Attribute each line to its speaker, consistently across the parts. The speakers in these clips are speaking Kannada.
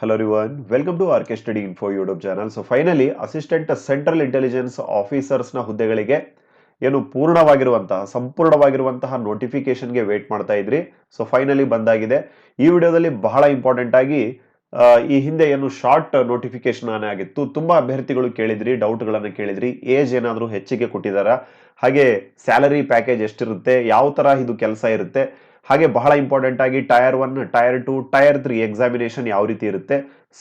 Speaker 1: Hello everyone, welcome to RK Study Info YouTube channel so finally assistant central intelligence ಆಫೀಸರ್ಸ್ನ ಹುದ್ದೆಗಳಿಗೆ ಏನು ಪೂರ್ಣವಾಗಿರುವಂತಹ ಸಂಪೂರ್ಣವಾಗಿರುವಂತಹ ನೋಟಿಫಿಕೇಶನ್ಗೆ ವೇಟ್ ಮಾಡ್ತಾ ಇದ್ರಿ. ಸೊ ಫೈನಲಿ ಬಂದಾಗಿದೆ. ಈ ವಿಡಿಯೋದಲ್ಲಿ ಬಹಳ ಇಂಪಾರ್ಟೆಂಟ್ ಆಗಿ ಈ ಹಿಂದೆ ಏನು ಶಾರ್ಟ್ ನೋಟಿಫಿಕೇಶನ್ ಆಗಿತ್ತು. ತುಂಬಾ ಅಭ್ಯರ್ಥಿಗಳು ಕೇಳಿದ್ರಿ ಡೌಟ್ಗಳನ್ನು ಕೇಳಿದ್ರಿ. ಏಜ್ ಏನಾದರೂ ಹೆಚ್ಚಿಗೆ ಕೊಟ್ಟಿದ್ದಾರಾ ಹಾಗೆ ಸ್ಯಾಲರಿ ಪ್ಯಾಕೇಜ್ ಎಷ್ಟಿರುತ್ತೆ? ಯಾವ ತರ ಇದು ಕೆಲಸ ಇರುತ್ತೆ? ಹಾಗೆ ಬಹಳ ಇಂಪಾರ್ಟೆಂಟ್ ಆಗಿ tier one tier two tier three examination ಯಾವ ರೀತಿ ಇರುತ್ತೆ?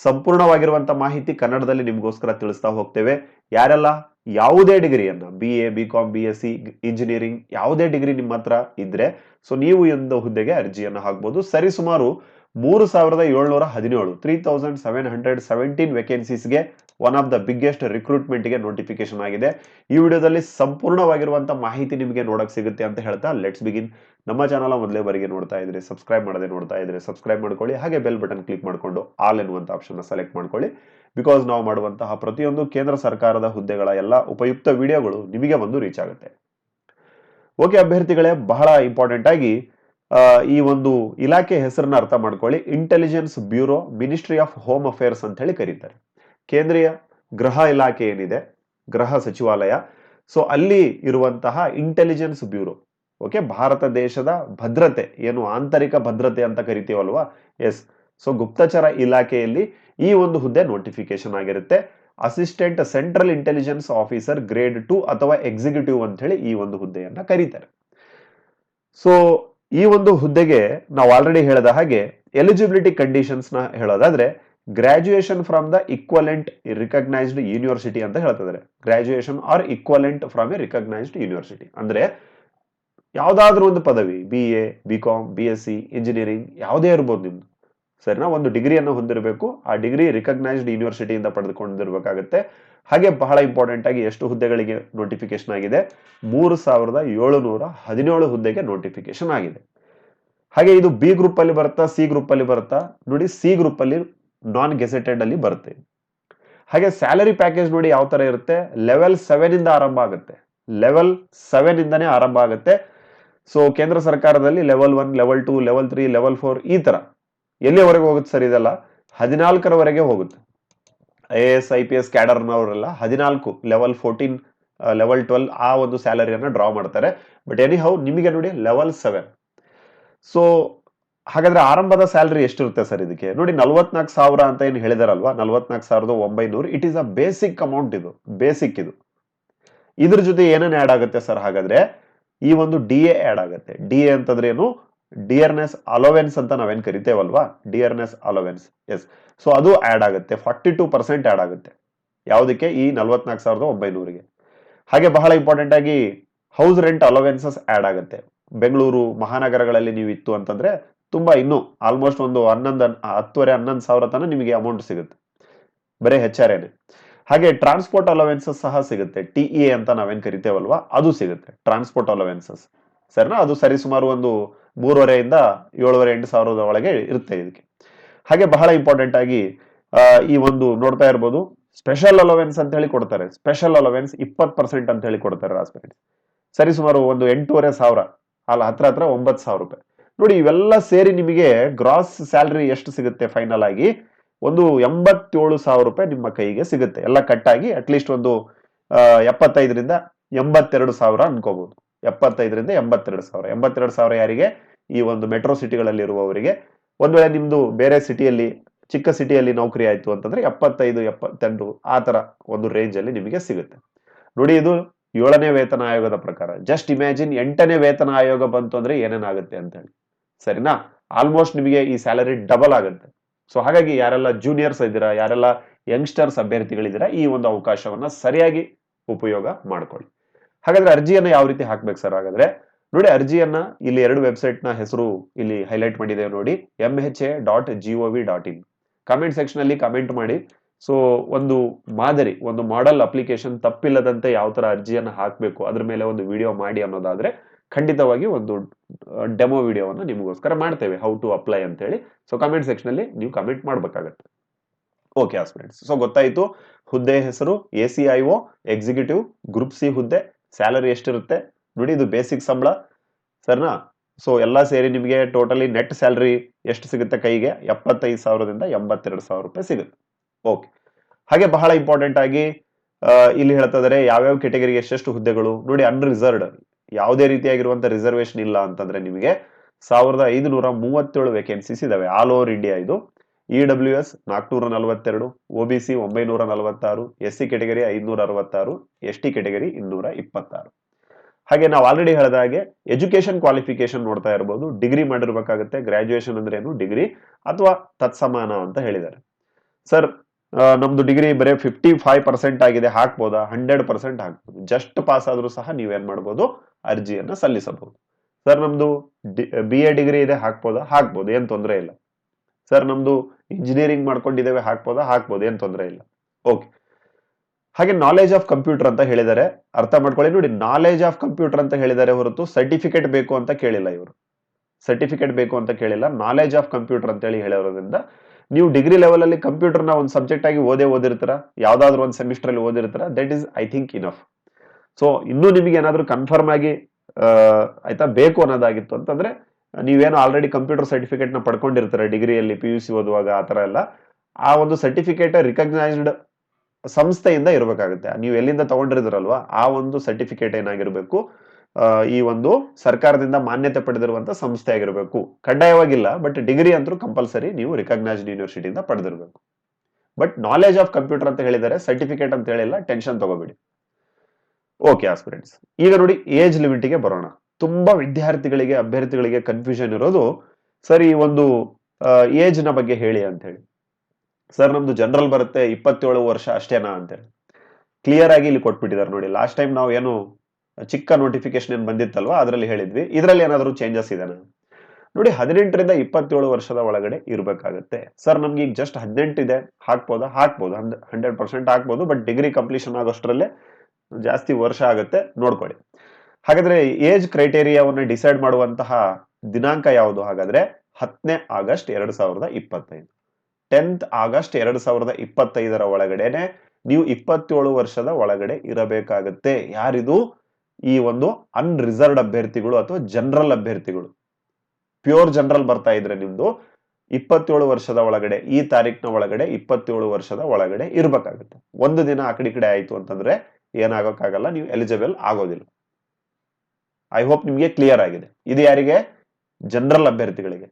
Speaker 1: ಸಂಪೂರ್ಣವಾಗಿರುವಂತ ಮಾಹಿತಿ ಕನ್ನಡದಲ್ಲಿ ನಿಮಗೋಸ್ಕರ ತಿಳಿಸ್ತಾ ಹೋಗ್ತೇವೆ. ಯಾರೆಲ್ಲ ಯಾವುದೇ ಡಿಗ್ರಿಯನ್ನ B A B com B S C engineering ಯಾವುದೇ ಡಿಗ್ರಿ ನಿಮ್ಮ ಹತ್ರ ಇದ್ರೆ ಸೊ ನೀವು ಎಂದ ಹುದ್ದೆಗೆ ಅರ್ಜಿಯನ್ನು ಹಾಕ್ಬೋದು. ಸರಿಸುಮಾರು ಮೂರು ಸಾವಿರದ ಏಳ್ನೂರ ಹದಿನೇಳು three thousand seven hundred seventeen ವೇಕೆನ್ಸೀಸ್ಗೆ one of the biggest ರಿಕ್ರೂಟ್ಮೆಂಟ್ಗೆ ನೋಟಿಫಿಕೇಶನ್ ಆಗಿದೆ. ಈ ವಿಡಿಯೋದಲ್ಲಿ ಸಂಪೂರ್ಣವಾಗಿರುವಂಥ ಮಾಹಿತಿ ನಿಮಗೆ ನೋಡಕ್ಕೆ ಸಿಗುತ್ತೆ ಅಂತ ಹೇಳ್ತಾ ಲೆಟ್ಸ್ ಬಿಗಿನ್ ನಮ್ಮ ಚಾನಲ್ ಮೊದಲೇ ಬರಿಗೆ ನೋಡ್ತಾ ಇದ್ರೆ ಸಬ್ಸ್ಕ್ರೈಬ್ ಮಾಡದೆ ನೋಡ್ತಾ ಇದ್ರೆ ಸಬ್ಸ್ಕ್ರೈಬ್ ಮಾಡ್ಕೊಳ್ಳಿ, ಹಾಗೆ ಬೆಲ್ ಬಟನ್ ಕ್ಲಿಕ್ ಮಾಡಿಕೊಂಡು ಆಲ್ ಎನ್ನುವಂಥ ಆಪ್ಷನ್ ಸೆಲೆಕ್ಟ್ ಮಾಡ್ಕೊಳ್ಳಿ. ಬಿಕಾಸ್ ನಾವು ಮಾಡುವಂತಹ ಪ್ರತಿಯೊಂದು ಕೇಂದ್ರ ಸರ್ಕಾರದ ಹುದ್ದೆಗಳ ಎಲ್ಲ ಉಪಯುಕ್ತ ವಿಡಿಯೋಗಳು ನಿಮಗೆ ಬಂದು ರೀಚ್ ಆಗುತ್ತೆ. ಓಕೆ ಅಭ್ಯರ್ಥಿಗಳೇ, ಬಹಳ ಇಂಪಾರ್ಟೆಂಟ್ ಆಗಿ ಈ ಒಂದು ಇಲಾಖೆ ಹೆಸರನ್ನ ಅರ್ಥ ಮಾಡ್ಕೊಳ್ಳಿ. Intelligence bureau ministry of home affairs ಅಂತ ಹೇಳಿ ಕರೀತಾರೆ. ಕೇಂದ್ರೀಯ ಗೃಹ ಇಲಾಖೆ ಏನಿದೆ? ಗೃಹ ಸಚಿವಾಲಯ. ಸೊ ಅಲ್ಲಿ ಇರುವಂತಹ ಇಂಟೆಲಿಜೆನ್ಸ್ ಬ್ಯೂರೋ ಓಕೆ ಭಾರತ ದೇಶದ ಭದ್ರತೆ. ಏನು ಆಂತರಿಕ ಭದ್ರತೆ ಅಂತ ಕರಿತೀವಲ್ವಾ? ಎಸ್ ಸೊ ಗುಪ್ತಚರ ಇಲಾಖೆಯಲ್ಲಿ ಈ ಒಂದು ಹುದ್ದೆ ನೋಟಿಫಿಕೇಶನ್ ಆಗಿರುತ್ತೆ. Assistant central intelligence officer grade two ಅಥವಾ ಎಕ್ಸಿಕ್ಯೂಟಿವ್ ಅಂತ ಹೇಳಿ ಈ ಒಂದು ಹುದ್ದೆಯನ್ನ ಕರೀತಾರೆ. ಸೊ ಈ ಒಂದು ಹುದ್ದೆಗೆ ನಾವು ಆಲ್ರೆಡಿ ಹೇಳಿದ ಹಾಗೆ ಎಲಿಜಿಬಿಲಿಟಿ ಕಂಡೀಷನ್ಸ್ನ ಹೇಳೋದಾದ್ರೆ graduation from the equivalent recognised university ಅಂತ ಹೇಳ್ತಿದ್ದಾರೆ. Graduation or equivalent from a recognised university ಅಂದ್ರೆ ಯಾವುದಾದ್ರೂ ಒಂದು ಪದವಿ B A B com B S C engineering ಯಾವುದೇ ಇರ್ಬೋದು ನಿಮ್ದು. ಸರಿನಾ? ಒಂದು ಡಿಗ್ರಿಯನ್ನು ಹೊಂದಿರಬೇಕು. ಆ ಡಿಗ್ರಿ ರಿಕಗ್ನೈಸ್ಡ್ ಯೂನಿವರ್ಸಿಟಿಯಿಂದ ಪಡೆದುಕೊಂಡಿರ್ಬೇಕಾಗುತ್ತೆ. ಹಾಗೆ ಬಹಳ ಇಂಪಾರ್ಟೆಂಟ್ ಆಗಿ ಎಷ್ಟು ಹುದ್ದೆಗಳಿಗೆ ನೋಟಿಫಿಕೇಶನ್ ಆಗಿದೆ? ಮೂರು ಸಾವಿರದ ಏಳುನೂರ ಹದಿನೇಳು ಹುದ್ದೆಗೆ ನೋಟಿಫಿಕೇಶನ್ ಆಗಿದೆ. ಹಾಗೆ ಇದು ಬಿ ಗ್ರೂಪ್ ಅಲ್ಲಿ ಬರುತ್ತಾ ಸಿ ಗ್ರೂಪ್ ಅಲ್ಲಿ ಬರುತ್ತಾ? ನೋಡಿ ಸಿ ಗ್ರೂಪ್ ಅಲ್ಲಿ ನಾನ್ ಗೆಸೆಟೆಡ್ ಅಲ್ಲಿ ಬರುತ್ತೆ. ಹಾಗೆ ಸ್ಯಾಲರಿ ಪ್ಯಾಕೇಜ್ ನೋಡಿ ಯಾವ ತರ ಇರುತ್ತೆ? ಲೆವೆಲ್ ಸೆವೆನ್ ಇಂದ ಆರಂಭ ಆಗುತ್ತೆ. ಲೆವೆಲ್ ಸೆವೆನ್ ಇಂದನೇ ಆರಂಭ ಆಗುತ್ತೆ. ಸೊ ಕೇಂದ್ರ ಸರ್ಕಾರದಲ್ಲಿ level one level two level three level four ಈ ತರ. ಎಲ್ಲಿಯವರೆಗೆ ಹೋಗುತ್ತೆ ಸರ್ ಇದೆಲ್ಲ? ಹದಿನಾಲ್ಕರವರೆಗೆ ಹೋಗುತ್ತೆ. I A S I P S ಕ್ಯಾಡರ್ನವರೆಲ್ಲ ಹದಿನಾಲ್ಕು ಲೆವೆಲ್ ಫೋರ್ಟೀನ್ ಲೆವೆಲ್ ಟ್ವೆಲ್ ಆ ಒಂದು ಸ್ಯಾಲರಿಯನ್ನು ಡ್ರಾ ಮಾಡ್ತಾರೆ. ಬಟ್ ಎನಿ ಹೌ ನಿಮಗೆ ನೋಡಿ ಲೆವೆಲ್ ಸೆವೆನ್ ಸೊ ಹಾಗಾದ್ರೆ ಆರಂಭದ ಸ್ಯಾಲರಿ ಎಷ್ಟಿರುತ್ತೆ ಸರ್ ಇದಕ್ಕೆ? ನೋಡಿ ನಲ್ವತ್ನಾಲ್ಕು ಸಾವಿರ ಅಂತ ಏನು ಹೇಳಿದಾರಲ್ವಾ? ನಲ್ವತ್ನಾಲ್ಕು ಸಾವಿರದ ಒಂಬೈನೂರು. It is a basic amount ಇದು. ಬೇಸಿಕ್ ಇದು. ಇದ್ರ ಜೊತೆ ಏನೇನು ಆ್ಯಡ್ ಆಗುತ್ತೆ ಸರ್ ಹಾಗಾದ್ರೆ? ಈ ಒಂದು ಡಿ ಎ ಆ್ಯಡ್ ಆಗುತ್ತೆ. ಡಿ ಎ ಅಂತಂದ್ರೆ ಏನು? ಡಿಯರ್ನೆಸ್ ಅಲೋವೆನ್ಸ್ ಅಂತ ನಾವೇನು ಕರಿತೇವಲ್ವಾ? ಡಿಯರ್ನೆಸ್ ಅಲೋವೆನ್ಸ್ ಎಸ್ ಸೊ ಅದು ಆಡ್ ಆಗುತ್ತೆ. ಫಾರ್ಟಿ ಟೂ ಪರ್ಸೆಂಟ್ ಆಡ್ ಆಗುತ್ತೆ. ಯಾವುದಕ್ಕೆ? ಈ ನಲ್ವತ್ನಾಲ್ಕು ಸಾವಿರದ ಒಂಬೈನೂರಿಗೆ. ಹಾಗೆ ಬಹಳ ಇಂಪಾರ್ಟೆಂಟ್ ಆಗಿ ಹೌಸ್ ರೆಂಟ್ ಅಲೋವೆನ್ಸಸ್ ಆಡ್ ಆಗುತ್ತೆ. ಬೆಂಗಳೂರು ಮಹಾನಗರಗಳಲ್ಲಿ ನೀವು ಇತ್ತು ಅಂತಂದ್ರೆ ತುಂಬಾ ಇನ್ನೂ ಆಲ್ಮೋಸ್ಟ್ ಒಂದು ಹನ್ನೊಂದು, ಹತ್ತುವರೆ, ಹನ್ನೊಂದು ಸಾವಿರ ತನಕ ನಿಮಗೆ ಅಮೌಂಟ್ ಸಿಗುತ್ತೆ. ಬರೀ ಹೆಚ್ಚಾರೇನೆ ಹಾಗೆ ಟ್ರಾನ್ಸ್ಪೋರ್ಟ್ ಅಲೋವೆನ್ಸಸ್ ಸಹ ಸಿಗುತ್ತೆ. ಟಿ ಎ ಅಂತ ನಾವೇನ್ ಕರಿತೇವಲ್ವಾ? ಅದು ಸಿಗುತ್ತೆ. ಟ್ರಾನ್ಸ್ಪೋರ್ಟ್ ಅಲೋವೆನ್ಸಸ್ ಸರಿನಾ? ಅದು ಸರಿಸುಮಾರು ಒಂದು ಮೂರುವರೆಯಿಂದ ಏಳುವರೆ, ಎಂಟು ಸಾವಿರದ ಒಳಗೆ ಇರುತ್ತೆ ಇದಕ್ಕೆ. ಹಾಗೆ ಬಹಳ ಇಂಪಾರ್ಟೆಂಟ್ ಆಗಿ ಈ ಒಂದು ನೋಡ್ತಾ ಇರ್ಬೋದು. ಸ್ಪೆಷಲ್ ಅಲೋವೆನ್ಸ್ ಅಂತ ಹೇಳಿ ಕೊಡ್ತಾರೆ. ಸ್ಪೆಷಲ್ ಅಲೋವೆನ್ಸ್ ಇಪ್ಪತ್ತು ಪರ್ಸೆಂಟ್ ಅಂತ ಹೇಳಿ ಕೊಡ್ತಾರೆ ಸರಿ, ಸುಮಾರು ಒಂದು ಎಂಟೂವರೆ ಸಾವಿರ. ಅಲ್ಲ, ಹತ್ರ ಹತ್ರ ಒಂಬತ್ತು ಸಾವಿರ ರೂಪಾಯಿ. ನೋಡಿ, ಇವೆಲ್ಲ ಸೇರಿ ನಿಮಗೆ ಗ್ರಾಸ್ ಸ್ಯಾಲರಿ ಎಷ್ಟು ಸಿಗುತ್ತೆ ಫೈನಲ್ ಆಗಿ? ಒಂದು ಎಂಬತ್ತೇಳು ಸಾವಿರ ರೂಪಾಯಿ ನಿಮ್ಮ ಕೈಗೆ ಸಿಗುತ್ತೆ. ಎಲ್ಲ ಕಟ್ಟಾಗಿ ಅಟ್ಲೀಸ್ಟ್ ಒಂದು ಎಪ್ಪತ್ತೈದರಿಂದ ಎಂಬತ್ತೆರಡು ಸಾವಿರ ಅನ್ಕೋಬಹುದು ಎಪ್ಪತ್ತೈದರಿಂದ ಎಂಬತ್ತೆರಡು ಸಾವಿರ. ಎಂಬತ್ತೆರಡು ಸಾವಿರ ಯಾರಿಗೆ? ಈ ಒಂದು ಮೆಟ್ರೋ ಸಿಟಿಗಳಲ್ಲಿ ಇರುವವರಿಗೆ ಒಂದ್ ವೇಳೆ ನಿಮ್ದು ಬೇರೆ ಸಿಟಿಯಲ್ಲಿ ಚಿಕ್ಕ ಸಿಟಿಯಲ್ಲಿ ನೌಕರಿ ಆಯ್ತು ಅಂತಂದ್ರೆ ಎಪ್ಪತ್ತೈದು, ಎಪ್ಪತ್ತೆಂಟು ಆ ತರ ಒಂದು ರೇಂಜ್ ಅಲ್ಲಿ ನಿಮಗೆ ಸಿಗುತ್ತೆ. ನೋಡಿ ಇದು ಏಳನೇ ವೇತನ ಆಯೋಗದ ಪ್ರಕಾರ. ಜಸ್ಟ್ ಇಮ್ಯಾಜಿನ್ ಎಂಟನೇ ವೇತನ ಆಯೋಗ ಬಂತು ಅಂದ್ರೆ ಏನೇನಾಗುತ್ತೆ ಅಂತ ಹೇಳಿ ಸರಿನಾ? ಆಲ್ಮೋಸ್ಟ್ ನಿಮಗೆ ಈ ಸ್ಯಾಲರಿ ಡಬಲ್ ಆಗುತ್ತೆ. ಸೊ ಹಾಗಾಗಿ ಯಾರೆಲ್ಲ ಜೂನಿಯರ್ಸ್ ಇದ್ದೀರಾ, ಯಾರೆಲ್ಲ ಯಂಗ್ಸ್ಟರ್ಸ್ ಅಭ್ಯರ್ಥಿಗಳಿದ್ದೀರಾ, ಈ ಒಂದು ಅವಕಾಶವನ್ನ ಸರಿಯಾಗಿ ಉಪಯೋಗ ಮಾಡ್ಕೊಳ್ಳಿ. ಹಾಗಾದ್ರೆ ಅರ್ಜಿಯನ್ನು ಯಾವ ರೀತಿ ಹಾಕ್ಬೇಕು ಸರ್? ಹಾಗಾದ್ರೆ ನೋಡಿ ಅರ್ಜಿಯನ್ನ ಇಲ್ಲಿ ಎರಡು ವೆಬ್ಸೈಟ್ನ ಹೆಸರು ಇಲ್ಲಿ ಹೈಲೈಟ್ ಮಾಡಿದೆ ನೋಡಿ M H A dot G O V dot in comment section ಅಲ್ಲಿ ಕಮೆಂಟ್ ಮಾಡಿ. ಸೊ ಒಂದು ಮಾದರಿ, ಒಂದು ಮಾಡೆಲ್ ಅಪ್ಲಿಕೇಶನ್ ತಪ್ಪಿಲ್ಲದಂತೆ ಯಾವ ತರ ಅರ್ಜಿಯನ್ನು ಹಾಕಬೇಕು, ಅದ್ರ ಮೇಲೆ ಒಂದು ವಿಡಿಯೋ ಮಾಡಿ ಅನ್ನೋದಾದ್ರೆ ಖಂಡಿತವಾಗಿ ಒಂದು ಡೆಮೋ ವಿಡಿಯೋವನ್ನು ನಿಮಗೋಸ್ಕರ ಮಾಡ್ತೇವೆ ಹೌ ಟು ಅಪ್ಲೈ ಅಂತ ಹೇಳಿ ಸೊ ಕಮೆಂಟ್ ಸೆಕ್ಷನ್ ಅಲ್ಲಿ ನೀವು ಕಮೆಂಟ್ ಮಾಡಬೇಕಾಗತ್ತೆ. ಓಕೆ ಆಸ್ಪಿರೆಂಟ್ಸ್ ಸೊ ಗೊತ್ತಾಯ್ತು. ಹುದ್ದೆ ಹೆಸರು A C I O executive group C ಹುದ್ದೆ ಸ್ಯಾಲರಿ ಎಷ್ಟಿರುತ್ತೆ ನೋಡಿ ಇದು ಬೇಸಿಕ್ ಸಂಬಳ, ಸರಿನಾ? ಸೊ ಎಲ್ಲ ಸೇರಿ ನಿಮಗೆ ಟೋಟಲಿ ನೆಟ್ ಸ್ಯಾಲ್ರಿ ಎಷ್ಟು ಸಿಗುತ್ತೆ ಕೈಗೆ? ಎಪ್ಪತ್ತೈದು ಸಾವಿರದಿಂದ ಎಂಬತ್ತೆರಡು ಸಾವಿರ ರೂಪಾಯಿ ಸಿಗುತ್ತೆ. ಓಕೆ ಹಾಗೆ ಬಹಳ ಇಂಪಾರ್ಟೆಂಟ್ ಆಗಿ ಇಲ್ಲಿ ಹೇಳ್ತಾ ಇದಾರೆ, ಯಾವ್ಯಾವ ಕೆಟಗರಿಗೆ ಎಷ್ಟೆಷ್ಟು ಹುದ್ದೆಗಳು? ನೋಡಿ ಅನ್ರಿಸರ್ವ್ಡ್ ಯಾವುದೇ ರೀತಿಯಾಗಿರುವಂತ ರಿಸರ್ವೇಶನ್ ಇಲ್ಲ ಅಂತಂದ್ರೆ ನಿಮಗೆ ಸಾವಿರದ ಐದುನೂರ ಮೂವತ್ತೇಳು ವೇಕೆನ್ಸೀಸ್ ಇದಾವೆ. ಆಲ್ ಓವರ್ ಇಂಡಿಯಾ ಇದು. ಇ ಡಬ್ಲ್ಯೂ ಎಸ್ ನಾಲ್ಕುನೂರ ನಲವತ್ತೆರಡು ಒ ಬಿ ಸಿ ಒಂಬೈನೂರ ನಲವತ್ತಾರು ಎಸ್ ಸಿ ಕೆಟಗರಿ ಐದುನೂರ ಅರವತ್ತಾರು ಎಸ್ ಟಿ ಕೆಟಗರಿ ಇನ್ನೂರ ಇಪ್ಪತ್ತಾರು. ಹಾಗೆ ನಾವು ಆಲ್ರೆಡಿ ಹೇಳಿದ ಹಾಗೆ ಎಜುಕೇಶನ್ ಕ್ವಾಲಿಫಿಕೇಶನ್ ನೋಡ್ತಾ ಇರಬಹುದು ಡಿಗ್ರಿ ಮಾಡಿರ್ಬೇಕಾಗುತ್ತೆ ಗ್ರಾಜುಯೇಷನ್ ಅಂದ್ರೆ ಏನು? ಡಿಗ್ರಿ ಅಥವಾ ತತ್ಸಮಾನ ಅಂತ ಹೇಳಿದ್ದಾರೆ. ಸರ್ ನಮ್ದು ಡಿಗ್ರಿ ಬರೀ ಫಿಫ್ಟಿ ಫೈವ್ ಪರ್ಸೆಂಟ್ ಆಗಿದೆ, ಹಾಕ್ಬೋದಾ? ಹಂಡ್ರೆಡ್ ಪರ್ಸೆಂಟ್ ಹಾಕ್ಬೋದು. ಜಸ್ಟ್ ಪಾಸ್ ಆದ್ರೂ ಸಹ ನೀವೇನ್ ಮಾಡ್ಬೋದು? ಅರ್ಜಿಯನ್ನ ಸಲ್ಲಿಸಬಹುದು. ಸರ್ ನಮ್ದು ಬಿ ಎ ಡಿಗ್ರಿ ಇದೆ, ಹಾಕ್ಬೋದಾ? ಹಾಕ್ಬೋದು, ಏನ್ ತೊಂದರೆ ಇಲ್ಲ. ಸರ್ ನಮ್ದು ಇಂಜಿನಿಯರಿಂಗ್ ಮಾಡ್ಕೊಂಡಿದ್ದೇವೆ, ಹಾಕ್ಬೋದಾ? ಹಾಕ್ಬೋದು, ಏನ್ ತೊಂದರೆ ಇಲ್ಲ. ಓಕೆ ಹಾಗೆ ನಾಲೆಜ್ ಆಫ್ ಕಂಪ್ಯೂಟರ್ ಅಂತ ಹೇಳಿದ್ದಾರೆ. ಅರ್ಥ ಮಾಡ್ಕೊಳ್ಳಿ ನೋಡಿ ನಾಲೆಜ್ ಆಫ್ ಕಂಪ್ಯೂಟರ್ ಅಂತ ಹೇಳಿದ್ದಾರೆ ಹೊರತು ಸರ್ಟಿಫಿಕೇಟ್ ಬೇಕು ಅಂತ ಕೇಳಿಲ್ಲ ಇವರು. ಸರ್ಟಿಫಿಕೇಟ್ ಬೇಕು ಅಂತ ಕೇಳಿಲ್ಲ ನಾಲೆಜ್ ಆಫ್ ಕಂಪ್ಯೂಟರ್ ಅಂತ ಹೇಳಿ ಹೇಳಿರೋದ್ರಿಂದ ನೀವು ಡಿಗ್ರಿ ಲೆವೆಲ್ ಅಲ್ಲಿ ಕಂಪ್ಯೂಟರ್ನ ಒಂದು ಸಬ್ಜೆಕ್ಟ್ ಆಗಿ ಓದೇ ಓದಿರ್ತೀರ, ಯಾವ್ದಾದ್ರು ಒಂದು ಸೆಮಿಸ್ಟರ್ ಅಲ್ಲಿ ಓದಿರ್ತೀರ that is I think enough so ಇನ್ನೂ ನಿಮಗೆ ಏನಾದ್ರೂ ಕನ್ಫರ್ಮ್ ಆಗಿ ಆಯ್ತಾ, ಬೇಕು ಅನ್ನೋದಾಗಿತ್ತು ಅಂತಂದ್ರೆ, ನೀವೇನು ಆಲ್ರೆಡಿ ಕಂಪ್ಯೂಟರ್ ಸರ್ಟಿಫಿಕೇಟ್ನ ಪಡ್ಕೊಂಡಿರ್ತೀರ ಡಿಗ್ರಿಯಲ್ಲಿ ಪಿ ಯು ಸಿ ಓದುವಾಗ ಆ ಥರ ಎಲ್ಲ, ಆ ಒಂದು ಸರ್ಟಿಫಿಕೇಟ್ ರಿಕಗ್ನೈಸ್ಡ್ ಸಂಸ್ಥೆಯಿಂದ ಇರಬೇಕಾಗುತ್ತೆ. ನೀವು ಎಲ್ಲಿಂದ ತಗೊಂಡಿರಿದ್ರಲ್ವಾ, ಆ ಒಂದು ಸರ್ಟಿಫಿಕೇಟ್ ಏನಾಗಿರಬೇಕು ಈ ಒಂದು ಸರ್ಕಾರದಿಂದ ಮಾನ್ಯತೆ ಪಡೆದಿರುವಂತಹ ಸಂಸ್ಥೆ ಆಗಿರಬೇಕು. ಕಡ್ಡಾಯವಾಗಿಲ್ಲ ಬಟ್ ಡಿಗ್ರಿ ಅಂತೂ ಕಂಪಲ್ಸರಿ ನೀವು ರಿಕಗ್ನೈಸ್ಡ್ ಯೂನಿವರ್ಸಿಟಿಯಿಂದ ಪಡೆದಿರಬೇಕು. ಬಟ್ ನಾಲೆಜ್ ಆಫ್ ಕಂಪ್ಯೂಟರ್ ಅಂತ ಹೇಳಿದರೆ ಸರ್ಟಿಫಿಕೇಟ್ ಅಂತ ಹೇಳಿಲ್ಲ ಟೆನ್ಷನ್ ತಗೋಬೇಡಿ. ಓಕೆ ಆಸ್ಪಿರೆಂಟ್ಸ್ ಈಗ ನೋಡಿ ಏಜ್ ಲಿಮಿಟಿಗೆ ಬರೋಣ. ತುಂಬಾ ವಿದ್ಯಾರ್ಥಿಗಳಿಗೆ, ಅಭ್ಯರ್ಥಿಗಳಿಗೆ ಕನ್ಫ್ಯೂಷನ್ ಇರೋದು, ಸರಿ ಒಂದು ಏಜ್ನ ಬಗ್ಗೆ ಹೇಳಿ ಅಂತ ಹೇಳಿ. ಸರ್, ನಮ್ದು ಜನರಲ್ ಬರುತ್ತೆ ಇಪ್ಪತ್ತೇಳು ವರ್ಷ ಅಷ್ಟೇನಾ ಅಂತೇಳಿ ಕ್ಲಿಯರ್ ಆಗಿ ಇಲ್ಲಿ ಕೊಟ್ಬಿಟ್ಟಿದ್ದಾರೆ ನೋಡಿ. ಲಾಸ್ಟ್ ಟೈಮ್ ನಾವು ಏನು ಚಿಕ್ಕ ನೋಟಿಫಿಕೇಶನ್ ಏನ್ ಬಂದಿತ್ತಲ್ವಾ, ಅದರಲ್ಲಿ ಹೇಳಿದ್ವಿ. ಇದರಲ್ಲಿ ಏನಾದರೂ ಚೇಂಜಸ್ ಇದೆನಾ ನೋಡಿ, ಹದಿನೆಂಟರಿಂದ ಇಪ್ಪತ್ತೇಳು ವರ್ಷದ ಒಳಗಡೆ ಇರಬೇಕಾಗುತ್ತೆ. ಸರ್ ನಮ್ಗೆ ಈಗ ಜಸ್ಟ್ ಹದಿನೆಂಟು ಇದೆ. ಹಾಕ್ಬೋದಾ? ಹಾಕ್ಬೋದು. ಹಂಡ್ರೆಡ್ ಪರ್ಸೆಂಟ್ ಹಾಕ್ಬೋದು. ಬಟ್ ಡಿಗ್ರಿ ಕಂಪ್ಲೀಷನ್ ಆಗೋಷ್ಟರಲ್ಲೇ ಜಾಸ್ತಿ ವರ್ಷ ಆಗುತ್ತೆ. ನೋಡ್ಕೊಳ್ಳಿ. ಹಾಗಾದ್ರೆ ಏಜ್ ಕ್ರೈಟೇರಿಯಾವನ್ನು ಡಿಸೈಡ್ ಮಾಡುವಂತಹ ದಿನಾಂಕ ಯಾವುದು? ಹಾಗಾದ್ರೆ ಹತ್ತನೇ ಆಗಸ್ಟ್ ಎರಡು ಸಾವಿರದ ಇಪ್ಪತ್ತೈದು. ಟೆಂತ್ ಆಗಸ್ಟ್ ಎರಡು ಸಾವಿರದ ಇಪ್ಪತ್ತೈದರ ಒಳಗಡೆನೆ ನೀವು ಇಪ್ಪತ್ತೇಳು ವರ್ಷದ ಒಳಗಡೆ ಇರಬೇಕಾಗುತ್ತೆ. ಯಾರಿದು? ಈ ಒಂದು ಅನ್ರಿಸರ್ವ್ಡ್ ಅಭ್ಯರ್ಥಿಗಳು ಅಥವಾ ಜನರಲ್ ಅಭ್ಯರ್ಥಿಗಳು. ಪ್ಯೂರ್ ಜನರಲ್ ಬರ್ತಾ ಇದ್ರೆ ನಿಮ್ದು ಇಪ್ಪತ್ತೇಳು ವರ್ಷದ ಒಳಗಡೆ, ಈ ತಾರೀಕಿನ ಒಳಗಡೆ ಇಪ್ಪತ್ತೇಳು ವರ್ಷದ ಒಳಗಡೆ ಇರ್ಬೇಕಾಗುತ್ತೆ. ಒಂದು ದಿನ ಆ ಕಡೆ ಕಡೆ ಆಯ್ತು ಅಂತಂದ್ರೆ ಏನಾಗೋಕ್ಕಾಗಲ್ಲ, ನೀವು ಎಲಿಜಿಬಲ್ ಆಗೋದಿಲ್ಲ. ಐ ಹೋಪ್ ನಿಮ್ಗೆ ಕ್ಲಿಯರ್ ಆಗಿದೆ. ಇದು ಯಾರಿಗೆ? ಜನರಲ್ ಅಭ್ಯರ್ಥಿಗಳಿಗೆ.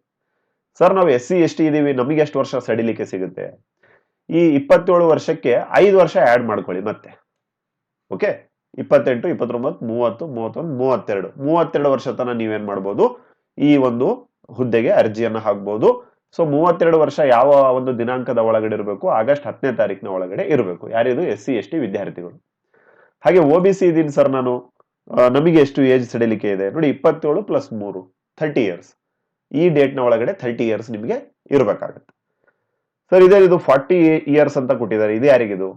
Speaker 1: ಸರ್ ನಾವು ಎಸ್ ಸಿ ಎಸ್ ಟಿ ಇದೀವಿ ನಮಗೆ ಎಷ್ಟು ವರ್ಷ ಸಡಿಲಿಕ್ಕೆ ಸಿಗುತ್ತೆ? ಈ ಇಪ್ಪತ್ತೇಳು ವರ್ಷಕ್ಕೆ ಐದು ವರ್ಷ ಆಡ್ ಮಾಡ್ಕೊಳ್ಳಿ ಮತ್ತೆ. ಓಕೆ ಇಪ್ಪತ್ತೆಂಟು, ಇಪ್ಪತ್ತೊಂಬತ್ತು, ಮೂವತ್ತು, ಮೂವತ್ತೊಂದು, ಮೂವತ್ತೆರಡು. ಮೂವತ್ತೆರಡು ವರ್ಷ ತನಕ ನೀವೇನು ಮಾಡ್ಬೋದು? ಈ ಒಂದು ಹುದ್ದೆಗೆ ಅರ್ಜಿಯನ್ನು ಹಾಕ್ಬೋದು. ಸೊ ಮೂವತ್ತೆರಡು ವರ್ಷ ಯಾವ ಒಂದು ದಿನಾಂಕದ ಒಳಗಡೆ ಇರಬೇಕು? ಆಗಸ್ಟ್ ಹತ್ತನೇ ತಾರೀಕಿನ ಒಳಗಡೆ ಇರಬೇಕು. ಯಾರಿದು? ಎಸ್ ಸಿ ಎಸ್ ಟಿ ವಿದ್ಯಾರ್ಥಿಗಳು. ಹಾಗೆ ಒ ಬಿ ಸಿ ಇದೀನಿ ಸರ್ ನಾನು. ನಮಗೆ ಎಷ್ಟು ಏಜ್ ಸಡಿಲಿಕೆ ಇದೆ? ನೋಡಿ, ಇಪ್ಪತ್ತೇಳು ಪ್ಲಸ್ ಮೂರು ಥರ್ಟಿ ಇಯರ್ಸ್ ಈ ಡೇಟ್ನ ಒಳಗಡೆ ಥರ್ಟಿ ಇಯರ್ಸ್ ನಿಮಗೆ ಇರಬೇಕಾಗುತ್ತೆ. ಸರ್ ಇದೇ ಇದು ಫಾರ್ಟಿ ಇಯರ್ಸ್ ಅಂತ ಕೊಟ್ಟಿದ್ದಾರೆ. ಇದು ಯಾರಿಗಿದು?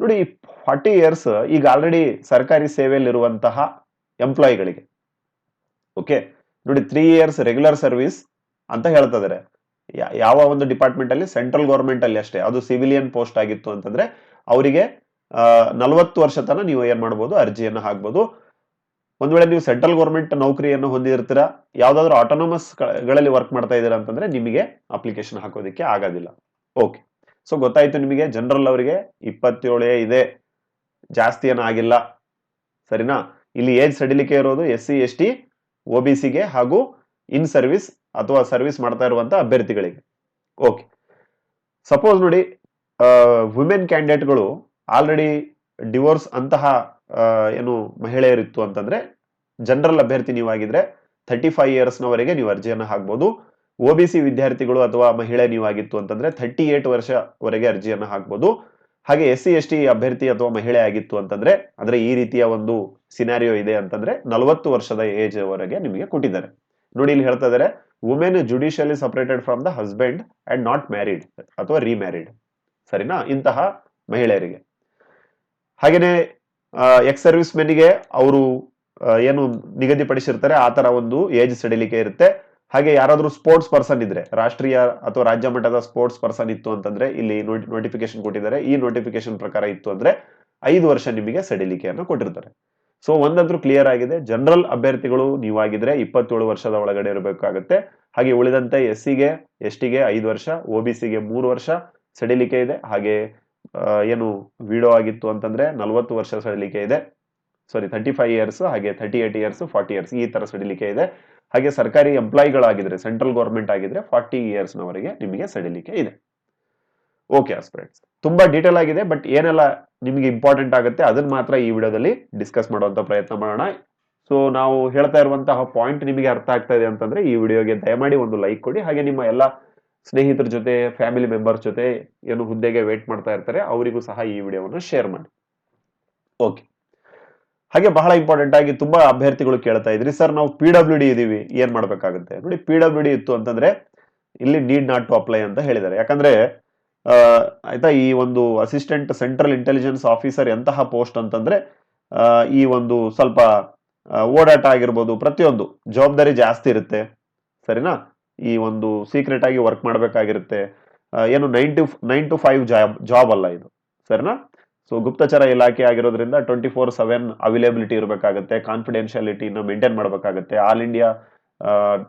Speaker 1: ನೋಡಿ ಫಾರ್ಟಿ ಇಯರ್ಸ್ ಈಗ ಆಲ್ರೆಡಿ ಸರ್ಕಾರಿ ಸೇವೆಯಲ್ಲಿರುವಂತಹ ಎಂಪ್ಲಾಯಿಗಳಿಗೆ ಓಕೆ ನೋಡಿ ತ್ರೀ ಇಯರ್ಸ್ ರೆಗ್ಯುಲರ್ ಸರ್ವಿಸ್ ಅಂತ ಹೇಳ್ತಿದ್ದಾರೆ ಯಾವ ಒಂದು ಡಿಪಾರ್ಟ್ಮೆಂಟ್ ಅಲ್ಲಿ? ಸೆಂಟ್ರಲ್ ಗೌರ್ಮೆಂಟ್ ಅಲ್ಲಿ ಅಷ್ಟೇ. ಅದು ಸಿವಿಲಿಯನ್ ಪೋಸ್ಟ್ ಆಗಿತ್ತು ಅಂತಂದ್ರೆ ಅವರಿಗೆ ನಲವತ್ತು ವರ್ಷ ತನಕ ನೀವು ಏನ್ ಮಾಡ್ಬೋದು? ಅರ್ಜಿಯನ್ನು ಹಾಕ್ಬೋದು. ಒಂದ್ ವೇಳೆ ನೀವು ಸೆಂಟ್ರಲ್ ಗೌರ್ಮೆಂಟ್ ನೌಕರಿಯನ್ನು ಹೊಂದಿರ್ತೀರಾ, ಯಾವ್ದಾದ್ರು ಆಟೋನಮಸ್ಗಳಲ್ಲಿ ವರ್ಕ್ ಮಾಡ್ತಾ ಇದ್ದೀರಾ ಅಂತಂದ್ರೆ ನಿಮಗೆ ಅಪ್ಲಿಕೇಶನ್ ಹಾಕೋದಕ್ಕೆ ಆಗೋದಿಲ್ಲ. ಓಕೆ ಸೊ ಗೊತ್ತಾಯ್ತು ನಿಮಗೆ, ಜನರಲ್ ಅವರಿಗೆ ಇಪ್ಪತ್ತೇಳೇ ಇದೆ. ಜಾಸ್ತಿ ಏನೂ ಆಗಿಲ್ಲ. ಸರಿನಾ? ಇಲ್ಲಿ ಏಜ್ ಸಡಿಲಿಕೆ ಇರೋದು S C S T O B ಸಿಗೆ ಹಾಗೂ ಇನ್ ಸರ್ವಿಸ್ ಅಥವಾ ಸರ್ವಿಸ್ ಮಾಡ್ತಾ ಇರುವಂತ ಅಭ್ಯರ್ಥಿಗಳಿಗೆ. ಓಕೆ ಸಪೋಸ್ ನೋಡಿ ವುಮೆನ್ ಕ್ಯಾಂಡಿಡೇಟ್ಗಳು ಆಲ್ರೆಡಿ ಡಿವೋರ್ಸ್ ಅಂತಹ ಏನು ಮಹಿಳೆಯರಿತ್ತು ಅಂತಂದ್ರೆ ಜನರಲ್ ಅಭ್ಯರ್ಥಿ ನೀವಾಗಿದ್ರೆ ಥರ್ಟಿ ಫೈವ್ ಇಯರ್ಸ್ನವರೆಗೆ ನೀವು ಅರ್ಜಿಯನ್ನು ಹಾಕ್ಬೋದು. ಒ ಬಿ ಸಿ ವಿದ್ಯಾರ್ಥಿಗಳು ಅಥವಾ ಮಹಿಳೆ ನೀವಾಗಿತ್ತು ಅಂತಂದ್ರೆ ಥರ್ಟಿ ಏಟ್ ವರ್ಷವರೆಗೆ ಅರ್ಜಿಯನ್ನು ಹಾಕ್ಬೋದು. ಹಾಗೆ ಎಸ್ ಸಿ ಎಸ್ ಟಿ ಅಭ್ಯರ್ಥಿ ಅಥವಾ ಮಹಿಳೆ ಆಗಿತ್ತು ಅಂತಂದ್ರೆ, ಅಂದ್ರೆ ಈ ರೀತಿಯ ಒಂದು ಸಿನಾರಿಯೋ ಇದೆ ಅಂತಂದ್ರೆ ನಲವತ್ತು ವರ್ಷದ ಏಜ್ ವರೆಗೆ ನಿಮಗೆ ಕೊಟ್ಟಿದ್ದಾರೆ. ನೋಡಿ ಇಲ್ಲಿ ಹೇಳ್ತಾ ಇದ್ದಾರೆ women judicially separated from the husband and not married ಅಥವಾ ರೀಮ್ಯಾರಿಡ್ ಸರಿನಾ? ಇಂತಹ ಮಹಿಳೆಯರಿಗೆ. ಹಾಗೇನೆ ಎಕ್ಸ್ ಸರ್ವಿಸ್ ಮೆನ್ಗೆ ಅವರು ಏನು ನಿಗದಿಪಡಿಸಿರ್ತಾರೆ, ಆ ತರ ಒಂದು ಏಜ್ ಸಡಿಲಿಕೆ ಇರುತ್ತೆ. ಹಾಗೆ ಯಾರಾದರೂ ಸ್ಪೋರ್ಟ್ಸ್ ಪರ್ಸನ್ ಇದ್ರೆ, ರಾಷ್ಟ್ರೀಯ ಅಥವಾ ರಾಜ್ಯ ಮಟ್ಟದ ಸ್ಪೋರ್ಟ್ಸ್ ಪರ್ಸನ್ ಇತ್ತು ಅಂತಂದ್ರೆ, ಇಲ್ಲಿ ನೋಟಿಫಿಕೇಶನ್ ಕೊಟ್ಟಿದ್ದಾರೆ. ಈ ನೋಟಿಫಿಕೇಶನ್ ಪ್ರಕಾರ ಇತ್ತು ಅಂದ್ರೆ, ಐದು ವರ್ಷ ನಿಮಗೆ ಸಡಿಲಿಕೆಯನ್ನು ಕೊಟ್ಟಿರ್ತಾರೆ. ಸೊ ಒಂದಂತರೂ ಕ್ಲಿಯರ್ ಆಗಿದೆ. ಜನರಲ್ ಅಭ್ಯರ್ಥಿಗಳು ನೀವಾಗಿದ್ರೆ ಇಪ್ಪತ್ತೇಳು ವರ್ಷದ ಒಳಗಡೆ ಇರಬೇಕಾಗುತ್ತೆ. ಹಾಗೆ ಉಳಿದಂತೆ ಎಸ್ ಸಿಗೆ ಎಸ್ ಟಿಗೆ ಐದು ವರ್ಷ ಒ ಬಿ ಸಿಗೆ ಮೂರು ವರ್ಷ ಸಡಿಲಿಕೆ ಇದೆ. ಹಾಗೆ ಏನು ವಿಡೋ ಆಗಿತ್ತು ಅಂತಂದ್ರೆ ನಲವತ್ತು ವರ್ಷ ಸಡಿಲಿಕೆ ಇದೆ. ಸಾರಿ ಥರ್ಟಿ ಫೈವ್ ಇಯರ್ಸ್ ಹಾಗೆ thirty eight years forty years ಈ ತರ ಸಡಿಲಿಕೆ ಇದೆ. ಹಾಗೆ ಸರ್ಕಾರಿ ಎಂಪ್ಲಾಯಿಗಳಾಗಿದ್ರೆ ಸೆಂಟ್ರಲ್ ಗೌರ್ಮೆಂಟ್ ಆಗಿದ್ರೆ ಫಾರ್ಟಿ ಇಯರ್ಸ್ನವರೆಗೆ ನಿಮಗೆ ಸಡಿಲಿಕೆ ಇದೆ. ಓಕೆ ಆಸ್ಪಿರೆಂಟ್ಸ್ ತುಂಬಾ ಡೀಟೇಲ್ ಆಗಿದೆ ಬಟ್ ಏನೆಲ್ಲ ನಿಮಗೆ ಇಂಪಾರ್ಟೆಂಟ್ ಆಗುತ್ತೆ ಅದನ್ನ ಮಾತ್ರ ಈ ವಿಡಿಯೋದಲ್ಲಿ ಡಿಸ್ಕಸ್ ಮಾಡುವಂತ ಪ್ರಯತ್ನ ಮಾಡೋಣ. ಸೊ ನಾವು ಹೇಳ್ತಾ ಇರುವಂತಹ ಪಾಯಿಂಟ್ ನಿಮಗೆ ಅರ್ಥ ಆಗ್ತಾ ಇದೆ ಅಂತಂದ್ರೆ ಈ ವಿಡಿಯೋಗೆ ದಯಮಾಡಿ ಒಂದು ಲೈಕ್ ಕೊಡಿ. ಹಾಗೆ ನಿಮ್ಮ ಎಲ್ಲ ಸ್ನೇಹಿತರ ಜೊತೆ ಫ್ಯಾಮಿಲಿ ಮೆಂಬರ್ಸ್ ಜೊತೆ ಏನು ಹುದ್ದೆಗೆ ವೇಟ್ ಮಾಡ್ತಾ ಇರ್ತಾರೆ, ಅವರಿಗೂ ಸಹ ಈ ವಿಡಿಯೋವನ್ನು ಶೇರ್ ಮಾಡಿ. ಓಕೆ ಹಾಗೆ ಬಹಳ ಇಂಪಾರ್ಟೆಂಟ್ ಆಗಿ ತುಂಬಾ ಅಭ್ಯರ್ಥಿಗಳು ಕೇಳ್ತಾ ಇದ್ರಿ. ಸರ್ ನಾವು ಪಿ ಡಬ್ಲ್ಯೂ ಡಿ ಇದೀವಿ. ಏನ್ ಮಾಡ್ಬೇಕಾಗುತ್ತೆ? ನೋಡಿ ಪಿ ಡಬ್ಲ್ಯೂ ಡಿ ಇತ್ತು ಅಂತಂದ್ರೆ ಇಲ್ಲಿ ನೀಡ್ ನಾಟ್ ಟು ಅಪ್ಲೈ ಅಂತ ಹೇಳಿದ್ದಾರೆ. ಯಾಕಂದ್ರೆ ಆಯ್ತಾ, ಈ ಒಂದು ಅಸಿಸ್ಟೆಂಟ್ ಸೆಂಟ್ರಲ್ ಇಂಟೆಲಿಜೆನ್ಸ್ ಆಫೀಸರ್ ಎಂತಹ ಪೋಸ್ಟ್ ಅಂತಂದ್ರೆ ಈ ಒಂದು ಸ್ವಲ್ಪ ಓಡಾಟ ಆಗಿರ್ಬೋದು, ಪ್ರತಿಯೊಂದು ಜವಾಬ್ದಾರಿ ಜಾಸ್ತಿ ಇರುತ್ತೆ. ಸರಿನಾ? ಈ ಒಂದು ಸೀಕ್ರೆಟ್ ಆಗಿ ವರ್ಕ್ ಮಾಡಬೇಕಾಗಿರುತ್ತೆ. ಏನು nine to nine to five job job ಅಲ್ಲ ಇದು. ಸರಿನಾ? ಸೊ ಗುಪ್ತಚರ ಇಲಾಖೆ ಆಗಿರೋದ್ರಿಂದ ಟ್ವೆಂಟಿ ಫೋರ್ ಸೆವೆನ್ ಅವೈಲೇಬಿಲಿಟಿ ಇರಬೇಕಾಗುತ್ತೆ ಕಾನ್ಫಿಡೆನ್ಷಿಯಾಲಿಟಿನ ಮೇಂಟೈನ್ ಮಾಡಬೇಕಾಗುತ್ತೆ ಆಲ್ ಇಂಡಿಯಾ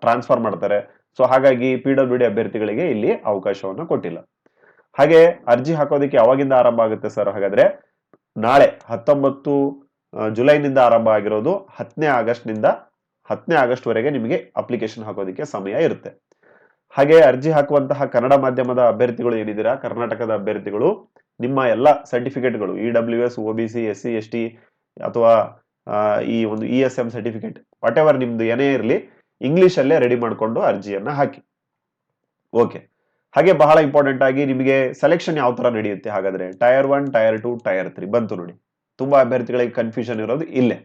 Speaker 1: ಟ್ರಾನ್ಸ್ಫರ್ ಮಾಡ್ತಾರೆ. ಸೊ ಹಾಗಾಗಿ ಪಿ ಡಬ್ಲ್ಯೂ ಡಿ ಅಭ್ಯರ್ಥಿಗಳಿಗೆ ಇಲ್ಲಿ ಅವಕಾಶವನ್ನು ಕೊಟ್ಟಿಲ್ಲ. ಹಾಗೆ ಅರ್ಜಿ ಹಾಕೋದಕ್ಕೆ ಯಾವಾಗಿಂದ ಆರಂಭ ಆಗುತ್ತೆ ಸರ್? ಹಾಗಾದ್ರೆ ನಾಳೆ ಹತ್ತೊಂಬತ್ತು ಜುಲೈನಿಂದ ಆರಂಭ ಆಗಿರೋದು ಹತ್ತನೇ ಆಗಸ್ಟ್ನಿಂದ ಹತ್ತನೇ ಆಗಸ್ಟ್ ವರೆಗೆ ನಿಮಗೆ ಅಪ್ಲಿಕೇಶನ್ ಹಾಕೋದಕ್ಕೆ ಸಮಯ ಇರುತ್ತೆ. ಹಾಗೆ ಅರ್ಜಿ ಹಾಕುವಂತಹ ಕನ್ನಡ ಮಾಧ್ಯಮದ ಅಭ್ಯರ್ಥಿಗಳು ಏನಿದ್ದೀರಾ? ಕರ್ನಾಟಕದ ಅಭ್ಯರ್ಥಿಗಳು, ನಿಮ್ಮ ಎಲ್ಲ ಸರ್ಟಿಫಿಕೇಟ್ಗಳು E W S O B C S C S T ಅಥವಾ ಈ ಒಂದು E S M certificate whatever ನಿಮ್ದು ಏನೇ ಇರಲಿ ಇಂಗ್ಲಿಷಲ್ಲೇ ರೆಡಿ ಮಾಡಿಕೊಂಡು ಅರ್ಜಿಯನ್ನ ಹಾಕಿ. ಓಕೆ ಹಾಗೆ ಬಹಳ ಇಂಪಾರ್ಟೆಂಟ್ ಆಗಿ ನಿಮಗೆ ಸೆಲೆಕ್ಷನ್ ಯಾವ ತರ ನಡೆಯುತ್ತೆ ಹಾಗಾದ್ರೆ? Tier one tier two tier three ಬಂತು ನೋಡಿ. ತುಂಬಾ ಅಭ್ಯರ್ಥಿಗಳಿಗೆ ಕನ್ಫ್ಯೂಷನ್ ಇರೋದು ಇಲ್ಲೇ.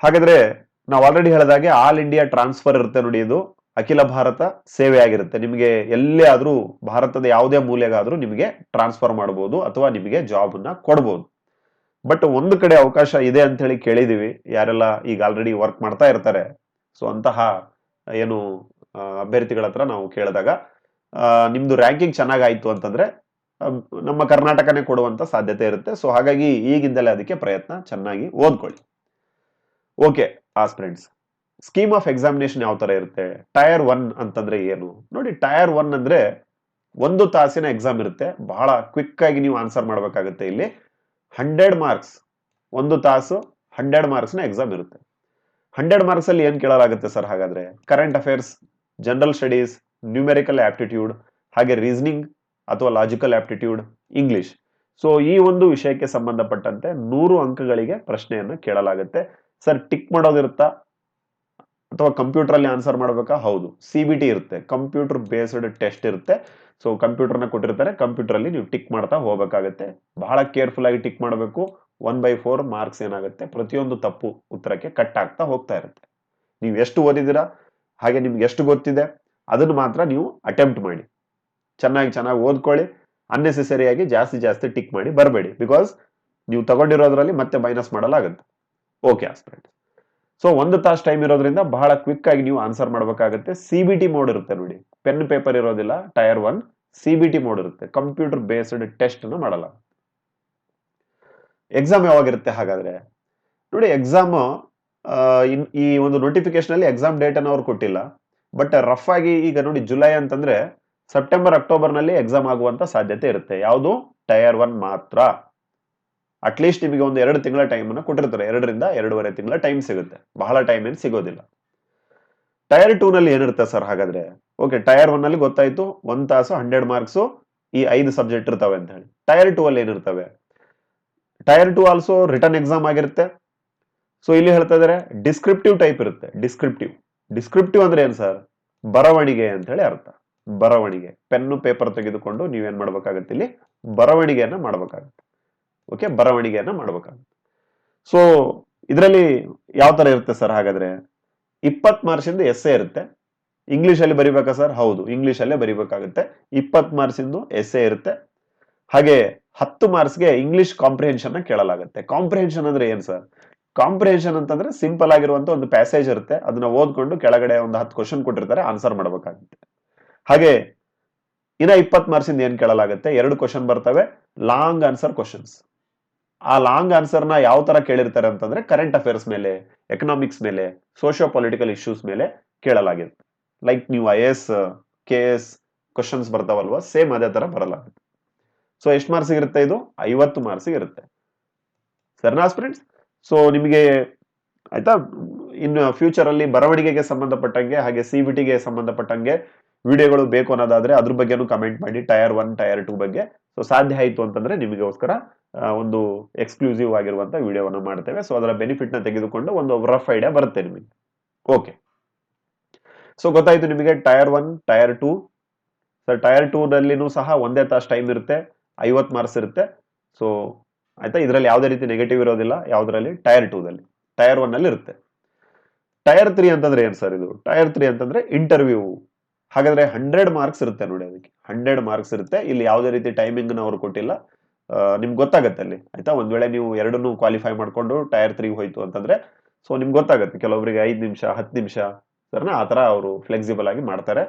Speaker 1: ಹಾಗಾದ್ರೆ ನಾವು ಆಲ್ರೆಡಿ ಹೇಳಿದಾಗೆ ಆಲ್ ಇಂಡಿಯಾ ಟ್ರಾನ್ಸ್ಫರ್ ಇರುತ್ತೆ ನೋಡಿ ಇದು. ಅಖಿಲ ಭಾರತ ಸೇವೆ ಆಗಿರುತ್ತೆ. ನಿಮಗೆ ಎಲ್ಲೇ ಆದರೂ ಭಾರತದ ಯಾವುದೇ ಮೂಲೆಗಾದರೂ ನಿಮಗೆ ಟ್ರಾನ್ಸ್ಫರ್ ಮಾಡ್ಬೋದು ಅಥವಾ ನಿಮಗೆ ಜಾಬನ್ನ ಕೊಡ್ಬೋದು. ಬಟ್ ಒಂದು ಕಡೆ ಅವಕಾಶ ಇದೆ ಅಂತ ಹೇಳಿ ಕೇಳಿದೀವಿ. ಯಾರೆಲ್ಲ ಈಗ ಆಲ್ರೆಡಿ ವರ್ಕ್ ಮಾಡ್ತಾ ಇರ್ತಾರೆ. ಸೊ ಅಂತಹ, ಏನು ಅಭ್ಯರ್ಥಿಗಳ ಹತ್ರ ನಾವು ಕೇಳಿದಾಗ ನಿಮ್ಮದು ರ್ಯಾಂಕಿಂಗ್ ಚೆನ್ನಾಗಾಯಿತು ಅಂತಂದರೆ ನಮ್ಮ ಕರ್ನಾಟಕನೇ ಕೊಡುವಂಥ ಸಾಧ್ಯತೆ ಇರುತ್ತೆ. ಸೊ ಹಾಗಾಗಿ ಈಗಿಂದಲೇ ಅದಕ್ಕೆ ಪ್ರಯತ್ನ ಚೆನ್ನಾಗಿ ಓದ್ಕೊಳ್ಳಿ. Okay aspirants scheme of examination ಯಾವ ಥರ ಇರುತ್ತೆ? ಟೈರ್ ಒನ್ ಅಂತಂದ್ರೆ ಏನು? ನೋಡಿ ಟೈರ್ ಒನ್ ಅಂದ್ರೆ ಒಂದು ತಾಸಿನ ಎಕ್ಸಾಮ್ ಇರುತ್ತೆ. ಬಹಳ ಕ್ವಿಕ್ ಆಗಿ ನೀವು ಆನ್ಸರ್ ಮಾಡಬೇಕಾಗುತ್ತೆ ಇಲ್ಲಿ. ಹಂಡ್ರೆಡ್ ಮಾರ್ಕ್ಸ್ ಒಂದು ತಾಸು ಹಂಡ್ರೆಡ್ ಮಾರ್ಕ್ಸ್ನ ಎಕ್ಸಾಮ್ ಇರುತ್ತೆ. ಹಂಡ್ರೆಡ್ ಮಾರ್ಕ್ಸ್ ಅಲ್ಲಿ ಏನು ಕೇಳಲಾಗುತ್ತೆ ಸರ್ ಹಾಗಾದ್ರೆ? Current affairs general studies numerical aptitude ಹಾಗೆ ರೀಸನಿಂಗ್ ಅಥವಾ ಲಾಜಿಕಲ್ ಆಪ್ಟಿಟ್ಯೂಡ್ ಇಂಗ್ಲಿಷ್ ಸೊ ಈ ಒಂದು ವಿಷಯಕ್ಕೆ ಸಂಬಂಧಪಟ್ಟಂತೆ ನೂರು ಅಂಕಗಳಿಗೆ ಪ್ರಶ್ನೆಯನ್ನು ಕೇಳಲಾಗುತ್ತೆ. ಸರ್, ಟಿಕ್ ಮಾಡೋದಿರುತ್ತಾ ಅಥವಾ ಕಂಪ್ಯೂಟರ್ ಅಲ್ಲಿ ಆನ್ಸರ್ ಮಾಡಬೇಕಾ? ಹೌದು. ಸಿ ಬಿ ಟಿ ಇರುತ್ತೆ. ಕಂಪ್ಯೂಟರ್ ಬೇಸ್ಡ್ ಟೆಸ್ಟ್ ಇರುತ್ತೆ. ಸೊ, ಕಂಪ್ಯೂಟರ್ನ ಕೊಟ್ಟಿರ್ತಾರೆ. ಕಂಪ್ಯೂಟರ್ ಅಲ್ಲಿ ನೀವು ಟಿಕ್ ಮಾಡ್ತಾ ಹೋಗ್ಬೇಕಾಗತ್ತೆ. ಬಹಳ ಕೇರ್ಫುಲ್ ಆಗಿ ಟಿಕ್ ಮಾಡಬೇಕು. ಒನ್ ಬೈ ಫೋರ್ ಮಾರ್ಕ್ಸ್ ಏನಾಗುತ್ತೆ? ಪ್ರತಿಯೊಂದು ತಪ್ಪು ಉತ್ತರಕ್ಕೆ ಕಟ್ ಆಗ್ತಾ ಹೋಗ್ತಾ ಇರುತ್ತೆ. ನೀವು ಎಷ್ಟು ಓದಿದ್ದೀರಾ? ಹಾಗೆ ನಿಮ್ಗೆ ಎಷ್ಟು ಗೊತ್ತಿದೆ? ಅದನ್ನು ಮಾತ್ರ ನೀವು ಅಟೆಂಪ್ಟ್ ಮಾಡಿ. ಚೆನ್ನಾಗಿ ಚೆನ್ನಾಗಿ ಓದ್ಕೊಳ್ಳಿ. ಅನ್ನೆಸೆಸರಿಯಾಗಿ ಜಾಸ್ತಿ ಜಾಸ್ತಿ ಟಿಕ್ ಮಾಡಿ ಬರಬೇಡಿ. ಬಿಕಾಸ್ ನೀವು ತಗೊಂಡಿರೋದ್ರಲ್ಲಿ ಮತ್ತೆ ಮೈನಸ್ ಮಾಡಲಾಗುತ್ತೆ. ಓಕೆ ಆಸ್ಪಿರೆಂಟ್ ಸೊ ಒಂದು ತಾಸು ಟೈಮ್ ಇರೋದ್ರಿಂದ ಬಹಳ ಕ್ವಿಕ್ ಆಗಿ ನೀವು ಆನ್ಸರ್ ಮಾಡಬೇಕಾಗುತ್ತೆ. ಸಿ ಬಿ ಟಿ ಮೋಡ್ ಇರುತ್ತೆ ನೋಡಿ. ಪೆನ್ ಪೇಪರ್ ಇರೋದಿಲ್ಲ. Tier one C B T mode ಇರುತ್ತೆ. ಕಂಪ್ಯೂಟರ್ ಬೇಸ್ಡ್ ಟೆಸ್ಟ್ ಅನ್ನು ಮಾಡಲ್ಲ. ಎಕ್ಸಾಮ್ ಯಾವಾಗಿರುತ್ತೆ ಹಾಗಾದ್ರೆ? ನೋಡಿ ಎಕ್ಸಾಮ್ ಈ ಒಂದು ನೋಟಿಫಿಕೇಶನ್ ಅಲ್ಲಿ ಎಕ್ಸಾಮ್ ಡೇಟ್ ಅನ್ನು ಅವ್ರು ಕೊಟ್ಟಿಲ್ಲ. ಬಟ್ ರಫ್ ಆಗಿ ಈಗ ನೋಡಿ ಜುಲೈ ಅಂತಂದ್ರೆ ಸೆಪ್ಟೆಂಬರ್ ಅಕ್ಟೋಬರ್ನಲ್ಲಿ ಎಕ್ಸಾಮ್ ಆಗುವಂತ ಸಾಧ್ಯತೆ ಇರುತ್ತೆ. ಯಾವುದು? ಟೈರ್ ಒನ್ ಮಾತ್ರ. ಅಟ್ಲೀಸ್ಟ್ ನಿಮಗೆ ಒಂದು ಎರಡು ತಿಂಗಳ ಟೈಮ್ ಅನ್ನು ಕೊಟ್ಟಿರ್ತಾರೆ. ಎರಡರಿಂದ ಎರಡೂವರೆ ತಿಂಗಳ ಟೈಮ್ ಸಿಗುತ್ತೆ. ಬಹಳ ಟೈಮ್ ಏನು ಸಿಗೋದಿಲ್ಲ. ಟೈರ್ ಟೂ ನಲ್ಲಿ ಏನಿರುತ್ತೆ ಸರ್ ಹಾಗಾದ್ರೆ? ಓಕೆ ಟೈರ್ ಒನ್ ಅಲ್ಲಿ ಗೊತ್ತಾಯ್ತು. ಒಂದ್ ತಾಸು ಹಂಡ್ರೆಡ್ ಮಾರ್ಕ್ಸ್ ಈ ಐದು ಸಬ್ಜೆಕ್ಟ್ ಇರ್ತವೆ ಅಂತ ಹೇಳಿ. ಟೈರ್ ಟೂ ಅಲ್ಲಿ ಏನಿರ್ತವೆ? Tier two also return exam ಆಗಿರುತ್ತೆ. ಸೊ ಇಲ್ಲಿ ಹೇಳ್ತಾ ಇದಾರೆ ಡಿಸ್ಕ್ರಿಪ್ಟಿವ್ ಟೈಪ್ ಇರುತ್ತೆ. ಡಿಸ್ಕ್ರಿಪ್ಟಿವ್ ಡಿಸ್ಕ್ರಿಪ್ಟಿವ್ ಅಂದ್ರೆ ಏನ್ ಸರ್ ಬರವಣಿಗೆ ಅಂತ ಹೇಳಿ ಅರ್ಥ. ಬರವಣಿಗೆ. ಪೆನ್ನು ಪೇಪರ್ ತೆಗೆದುಕೊಂಡು ನೀವೇನ್ ಮಾಡ್ಬೇಕಾಗತ್ತೆ ಇಲ್ಲಿ? ಬರವಣಿಗೆಯನ್ನ ಮಾಡ್ಬೇಕಾಗತ್ತೆ. ಓಕೆ, ಬರವಣಿಗೆಯನ್ನ ಮಾಡಬೇಕಾಗುತ್ತೆ. ಸೊ ಇದರಲ್ಲಿ ಯಾವ ತರ ಇರುತ್ತೆ ಸರ್ ಹಾಗಾದ್ರೆ? ಇಪ್ಪತ್ ಮಾರ್ಕ್ಸ್ ಎಸ್ಸೆ ಇರುತ್ತೆ. ಇಂಗ್ಲಿಷ್ ಅಲ್ಲಿ ಬರಿಬೇಕಾ ಸರ್? ಹೌದು ಇಂಗ್ಲಿಷ್ ಅಲ್ಲೇ ಬರಿಬೇಕಾಗುತ್ತೆ. ಇಪ್ಪತ್ ಮಾರ್ಕ್ಸ್ ಎಸ್ಸೆ ಇರುತ್ತೆ. ಹಾಗೆ ಹತ್ತು ಮಾರ್ಕ್ಸ್ಗೆ ಇಂಗ್ಲಿಷ್ ಕಾಂಪ್ರಿಹೆನ್ಷನ್ನ ಕೇಳಲಾಗುತ್ತೆ. ಕಾಂಪ್ರಿಹೆನ್ಷನ್ ಅಂದ್ರೆ ಏನ್ ಸರ್? ಕಾಂಪ್ರಿಹೆನ್ಷನ್ ಅಂತಂದ್ರೆ ಸಿಂಪಲ್ ಆಗಿರುವಂತ ಒಂದು ಪ್ಯಾಸೇಜ್ ಇರುತ್ತೆ. ಅದನ್ನ ಓದ್ಕೊಂಡು ಕೆಳಗಡೆ ಒಂದು ಹತ್ತು ಕ್ವಶನ್ ಕೊಟ್ಟಿರ್ತಾರೆ ಆನ್ಸರ್ ಮಾಡಬೇಕಾಗುತ್ತೆ. ಹಾಗೆ ಇನ್ನ ಇಪ್ಪತ್ ಮಾರ್ಕ್ಸ್ ಏನು ಏನ್ ಕೇಳಲಾಗುತ್ತೆ? ಎರಡು ಕ್ವಶನ್ ಬರ್ತವೆ. ಲಾಂಗ್ ಆನ್ಸರ್ ಕ್ವಶನ್ಸ್ ಆ ಲಾಂಗ್ ಆನ್ಸರ್ನ ಯಾವ ತರ ಕೇಳಿರ್ತಾರೆ ಅಂತಂದ್ರೆ ಕರೆಂಟ್ ಅಫೇರ್ಸ್ ಮೇಲೆ ಎಕನಾಮಿಕ್ಸ್ ಮೇಲೆ ಸೋಷಿಯೋ ಪೊಲಿಟಿಕಲ್ ಇಶ್ಯೂಸ್ ಮೇಲೆ ಕೇಳಲಾಗಿದೆ. ಲೈಕ್ ನೀವು I S K S questions ಬರ್ತಾವಲ್ವಾ same ಅದೇ ತರ ಬರಲಾಗುತ್ತೆ. ಸೊ ಎಷ್ಟು ಮಾರ್ಕ್ಸ್ ಇರುತ್ತೆ ಇದು? ಐವತ್ತು ಮಾರ್ಕ್ಸ್ ಇರುತ್ತೆ. ಸರ್ನಾ ಫ್ರೆಂಡ್ಸ್ ಸೊ ನಿಮಗೆ ಆಯ್ತಾ? ಇನ್ನು ಫ್ಯೂಚರ್ ಅಲ್ಲಿ ಬರವಣಿಗೆಗೆ ಸಂಬಂಧಪಟ್ಟಂಗೆ, ಹಾಗೆ ಸಿ ಬಿ ಟಿಗೆ ಸಂಬಂಧಪಟ್ಟಂಗೆ ವಿಡಿಯೋಗಳು ಬೇಕು ಅನ್ನೋದಾದ್ರೆ ಅದ್ರ ಬಗ್ಗೆನೂ ಕಮೆಂಟ್ ಮಾಡಿ ಟೈರ್ ಒನ್ ಟೈರ್ ಟೂ ಬಗ್ಗೆ. ಸೊ ಸಾಧ್ಯ ಆಯಿತು ಅಂತಂದ್ರೆ ನಿಮಗೋಸ್ಕರ ಒಂದು ಎಕ್ಸ್ಕ್ಲೂಸಿವ್ ಆಗಿರುವಂತ ವಿಡಿಯೋವನ್ನು ಮಾಡ್ತೇವೆ. ಸೊ ಅದರ ಬೆನಿಫಿಟ್ನ ತೆಗೆದುಕೊಂಡು ಒಂದು ರಫ್ ಐಡಿಯಾ ಬರುತ್ತೆ ನಿಮಗೆ. ಓಕೆ ಸೊ ಗೊತ್ತಾಯ್ತು ನಿಮಗೆ tier one tier two sir tier two ನಲ್ಲಿನೂ ಸಹ ಒಂದೇ ತಾಸು ಟೈಮ್ ಇರುತ್ತೆ. ಐವತ್ತು ಮಾರ್ಕ್ಸ್ ಇರುತ್ತೆ. ಸೊ ಆಯ್ತಾ? ಇದರಲ್ಲಿ ಯಾವುದೇ ರೀತಿ ನೆಗೆಟಿವ್ ಇರೋದಿಲ್ಲ. ಯಾವುದರಲ್ಲಿ? ಟೈರ್ ಟೂದಲ್ಲಿ ಟೈರ್ ಒನ್ ಅಲ್ಲಿ ಇರುತ್ತೆ. ಟೈರ್ ತ್ರೀ ಅಂತಂದ್ರೆ ಏನು ಸರ್ ಇದು? ಟೈರ್ ತ್ರೀ ಅಂತಂದ್ರೆ ಇಂಟರ್ವ್ಯೂ ಹಾಗಾದ್ರೆ ಹಂಡ್ರೆಡ್ ಮಾರ್ಕ್ಸ್ ಇರುತ್ತೆ ನೋಡಿ ಅದಕ್ಕೆ. ಹಂಡ್ರೆಡ್ ಮಾರ್ಕ್ಸ್ ಇರುತ್ತೆ. ಇಲ್ಲಿ ಯಾವುದೇ ರೀತಿ ಟೈಮಿಂಗ್ ಅವರು ಕೊಟ್ಟಿಲ್ಲ. ನಿಮ್ಗೆ ಗೊತ್ತಾಗತ್ತೆ ಅಲ್ಲಿ, ಆಯ್ತಾ? ಒಂದ್ ವೇಳೆ ನೀವು ಎರಡನ್ನೂ ಕ್ವಾಲಿಫೈ ಮಾಡ್ಕೊಂಡು ಟೈರ್ ತ್ರೀ ಹೋಯ್ತು ಅಂತಂದ್ರೆ ಸೊ ನಿಮ್ಗೆ ಗೊತ್ತಾಗುತ್ತೆ ಕೆಲವೊಬ್ಬರಿಗೆ ಐದು ನಿಮಿಷ, ಹತ್ತು ನಿಮಿಷ, ಸರ್ನ ಆ ತರ ಅವರು ಫ್ಲೆಕ್ಸಿಬಲ್ ಆಗಿ ಮಾಡ್ತಾರೆ.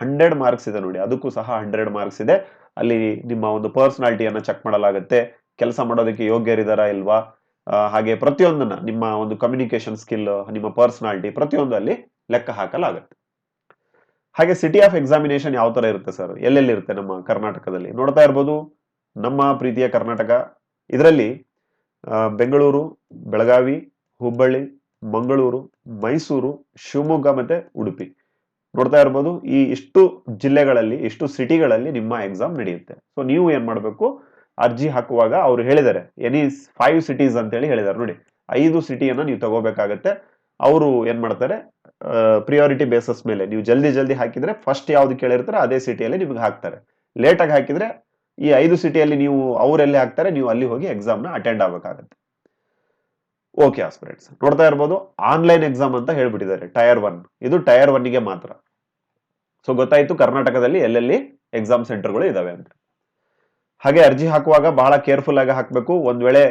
Speaker 1: ಹಂಡ್ರೆಡ್ ಮಾರ್ಕ್ಸ್ ಇದೆ ನೋಡಿ, ಅದಕ್ಕೂ ಸಹ ಹಂಡ್ರೆಡ್ ಮಾರ್ಕ್ಸ್ ಇದೆ. ಅಲ್ಲಿ ನಿಮ್ಮ ಒಂದು ಪರ್ಸನಾಲಿಟಿಯನ್ನ ಚೆಕ್ ಮಾಡಲಾಗುತ್ತೆ, ಕೆಲಸ ಮಾಡೋದಕ್ಕೆ ಯೋಗ್ಯರಿದಾರಾ ಇಲ್ವಾ? ಹಾಗೆ ಪ್ರತಿಯೊಂದನ್ನ, ನಿಮ್ಮ ಒಂದು ಕಮ್ಯುನಿಕೇಶನ್ ಸ್ಕಿಲ್ ನಿಮ್ಮ ಪರ್ಸನಾಲಿಟಿ ಪ್ರತಿಯೊಂದು ಅಲ್ಲಿ ಲೆಕ್ಕ ಹಾಕಲಾಗುತ್ತೆ. ಹಾಗೆ ಸಿಟಿ ಆಫ್ ಎಕ್ಸಾಮಿನೇಷನ್ ಯಾವ ತರ ಇರುತ್ತೆ ಸರ್ ಎಲ್ಲೆಲ್ಲಿರುತ್ತೆ ನಮ್ಮ ಕರ್ನಾಟಕದಲ್ಲಿ? ನೋಡ್ತಾ ಇರ್ಬೋದು? ನಮ್ಮ ಪ್ರೀತಿಯ ಕರ್ನಾಟಕ. ಇದರಲ್ಲಿ ಬೆಂಗಳೂರು, ಬೆಳಗಾವಿ, ಹುಬ್ಬಳ್ಳಿ, ಮಂಗಳೂರು, ಮೈಸೂರು, ಶಿವಮೊಗ್ಗ ಮತ್ತೆ ಉಡುಪಿ. ನೋಡ್ತಾ ಇರ್ಬೋದು, ಈ ಇಷ್ಟು ಜಿಲ್ಲೆಗಳಲ್ಲಿ, ಇಷ್ಟು ಸಿಟಿಗಳಲ್ಲಿ ನಿಮ್ಮ ಎಕ್ಸಾಮ್ ನಡೆಯುತ್ತೆ. ಸೊ ನೀವು ಏನು ಮಾಡಬೇಕು? ಅರ್ಜಿ ಹಾಕುವಾಗ ಅವ್ರು ಹೇಳಿದ್ದಾರೆ ಎನಿ ಫೈವ್ ಸಿಟೀಸ್ ಅಂತ ಹೇಳಿ ಹೇಳಿದ್ದಾರೆ. ನೋಡಿ, ಐದು ಸಿಟಿಯನ್ನ ನೀವು ತಗೋಬೇಕಾಗತ್ತೆ. ಅವರು ಏನು ಮಾಡ್ತಾರೆ ಪ್ರಿಯಾರಿಟಿ ಬೇಸಸ್ ಮೇಲೆ, ನೀವು ಜಲ್ದಿ ಜಲ್ದಿ ಹಾಕಿದ್ರೆ ಫಸ್ಟ್ ಯಾವ್ದು ಕೇಳಿರ್ತಾರೆ, ಅದೇ ಸಿಟಿಯಲ್ಲಿ ನಿಮ್ಗೆ ಹಾಕ್ತಾರೆ. ಲೇಟಾಗಿ ಹಾಕಿದ್ರೆ ಈ ಐದು ಸಿಟಿಯಲ್ಲಿ ನೀವು ಅವರೆಲ್ಲೇ ಹಾಕ್ತಾರೆ, ನೀವು ಅಲ್ಲಿ ಹೋಗಿ ಎಕ್ಸಾಮ್ನ ಅಟೆಂಡ್ ಆಗಬೇಕಾಗತ್ತೆ. ಓಕೆ ಆಸ್ಪಿರೆಂಟ್ಸ್ ನೋಡ್ತಾ ಇರ್ಬೋದು ಆನ್ಲೈನ್ ಎಕ್ಸಾಮ್ ಅಂತ ಹೇಳ್ಬಿಟ್ಟಿದ್ದಾರೆ ಟೈರ್ ಒನ್ ಇದು ಟೈರ್ ಒನ್ಗೆ ಮಾತ್ರ. ಸೊ ಗೊತ್ತಾಯ್ತು ಕರ್ನಾಟಕದಲ್ಲಿ ಎಲ್ಲೆಲ್ಲಿ ಎಕ್ಸಾಮ್ ಸೆಂಟರ್ಗಳು ಇದಾವೆ ಅಂತ. ಹಾಗೆ ಅರ್ಜಿ ಹಾಕುವಾಗ ಬಹಳ ಕೇರ್ಫುಲ್ ಆಗಿ ಹಾಕಬೇಕು. ಒಂದ್ ವೇಳೆ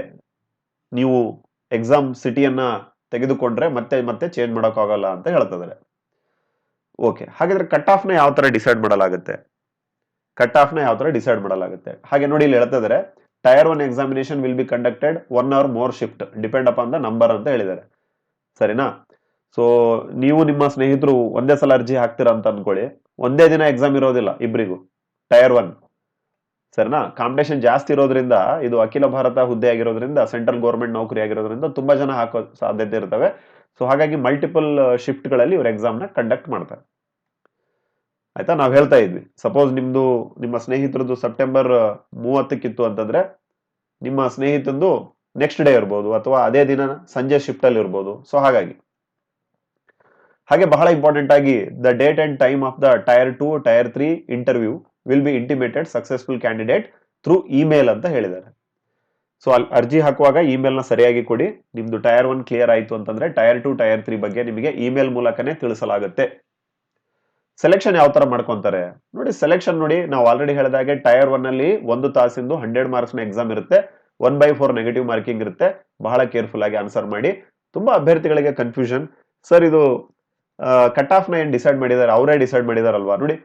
Speaker 1: ನೀವು ಎಕ್ಸಾಮ್ ಸಿಟಿಯನ್ನ ತೆಗೆದುಕೊಂಡ್ರೆ ಮತ್ತೆ ಮತ್ತೆ ಚೇಂಜ್ ಮಾಡೋಕ್ಕಾಗಲ್ಲ ಅಂತ ಹೇಳ್ತಿದ್ದಾರೆ. ಓಕೆ ಹಾಗಾದ್ರೆ ಕಟ್ ಆಫ್ನ ಯಾವ ತರ ಡಿಸೈಡ್ ಮಾಡಲಾಗುತ್ತೆ? ಕಟ್ ಆಫ್ನ ಯಾವ ತರ ಡಿಸೈಡ್ ಮಾಡಲಾಗುತ್ತೆ. ಹಾಗೆ ನೋಡಿ ಇಲ್ಲಿ ಹೇಳ್ತಾ ಇದ್ದಾರೆ tier one examination will be conducted one hour more shift depend upon the number ಅಂತ ಹೇಳಿದ್ದಾರೆ ಸರಿನಾ? ಸೊ ನೀವು ನಿಮ್ಮ ಸ್ನೇಹಿತರು ಒಂದೇ ಸಲ ಅರ್ಜಿ ಹಾಕ್ತೀರಾ ಅಂತ ಅನ್ಕೊಳ್ಳಿ. ಒಂದೇ ದಿನ ಎಕ್ಸಾಮ್ ಇರೋದಿಲ್ಲ ಇಬ್ಬರಿಗೂ ಟೈರ್ ಒನ್ ಸರಿನಾ? ಕಾಂಪಿಟೇಷನ್ ಜಾಸ್ತಿ ಇರೋದ್ರಿಂದ, ಇದು ಅಖಿಲ ಭಾರತ ಹುದ್ದೆ ಆಗಿರೋದ್ರಿಂದ ಸೆಂಟ್ರಲ್ ಗೌರ್ಮೆಂಟ್ ನೌಕರಿ ಆಗಿರೋದ್ರಿಂದ ತುಂಬಾ ಜನ ಹಾಕೋ ಸಾಧ್ಯತೆ ಇರ್ತವೆ. ಸೊ ಹಾಗಾಗಿ ಮಲ್ಟಿಪಲ್ ಶಿಫ್ಟ್ಗಳಲ್ಲಿ ಇವರು ಎಕ್ಸಾಮ್ನ ಕಂಡಕ್ಟ್ ಮಾಡ್ತಾರೆ. ಆಯ್ತಾ? ನಾವು ಹೇಳ್ತಾ ಇದ್ವಿ. ಸಪೋಸ್ ನಿಮ್ದು, ನಿಮ್ಮ ಸ್ನೇಹಿತರದ್ದು ಸೆಪ್ಟೆಂಬರ್ ಮೂವತ್ತಕ್ಕಿತ್ತು ಅಂತಂದ್ರೆ, ನಿಮ್ಮ ಸ್ನೇಹಿತಂದು ನೆಕ್ಸ್ಟ್ ಡೇ ಇರ್ಬೋದು ಅಥವಾ ಅದೇ ದಿನ ಸಂಜೆ ಶಿಫ್ಟ್ ಅಲ್ಲಿ ಇರ್ಬೋದು. ಸೊ ಹಾಗಾಗಿ. ಹಾಗೆ ಬಹಳ ಇಂಪಾರ್ಟೆಂಟ್ ಆಗಿ the date and time of the tier two tier three interview will be intimated successful candidate through email ಅಂತ ಹೇಳಿದ್ದಾರೆ. ಸೊ ಅಲ್ಲಿ ಅರ್ಜಿ ಹಾಕುವಾಗ ಇಮೇಲ್ನ ಸರಿಯಾಗಿ ಕೊಡಿ. ನಿಮ್ದು ಟೈರ್ ಒನ್ ಕ್ಲಿಯರ್ ಆಯಿತು ಅಂತಂದ್ರೆ ಟೈರ್ ಟು ಟೈರ್ ತ್ರೀ ಬಗ್ಗೆ ನಿಮಗೆ ಇಮೇಲ್ ಮೂಲಕನೇ ತಿಳಿಸಲಾಗುತ್ತೆ. ಸೆಲೆಕ್ಷನ್ ಯಾವ ತರ ಮಾಡ್ಕೊಂತಾರೆ? ನೋಡಿ ಸೆಲೆಕ್ಷನ್ ನೋಡಿ, ನಾವು ಆಲ್ರೆಡಿ ಹೇಳಿದಾಗೆ ಟೈರ್ ಒನ್ ಅಲ್ಲಿ ಒಂದು ತಾಸಿಂದು ಹಂಡ್ರೆಡ್ ಮಾರ್ಕ್ಸ್ನ ಎಕ್ಸಾಮ್ ಇರುತ್ತೆ. One by four negative marking ಇರುತ್ತೆ. ಬಹಳ ಕೇರ್ಫುಲ್ ಆಗಿ ಆನ್ಸರ್ ಮಾಡಿ. ತುಂಬಾ ಅಭ್ಯರ್ಥಿಗಳಿಗೆ ಕನ್ಫ್ಯೂಷನ್ ಸರ್ ಇದು ಕಟ್ ಆಫ್ನ ಏನ್ ಡಿಸೈಡ್ ಮಾಡಿದ್ದಾರೆ ಅವರೇ ಡಿಸೈಡ್ ಮಾಡಿದಾರಲ್ವಾ? ನೋಡಿ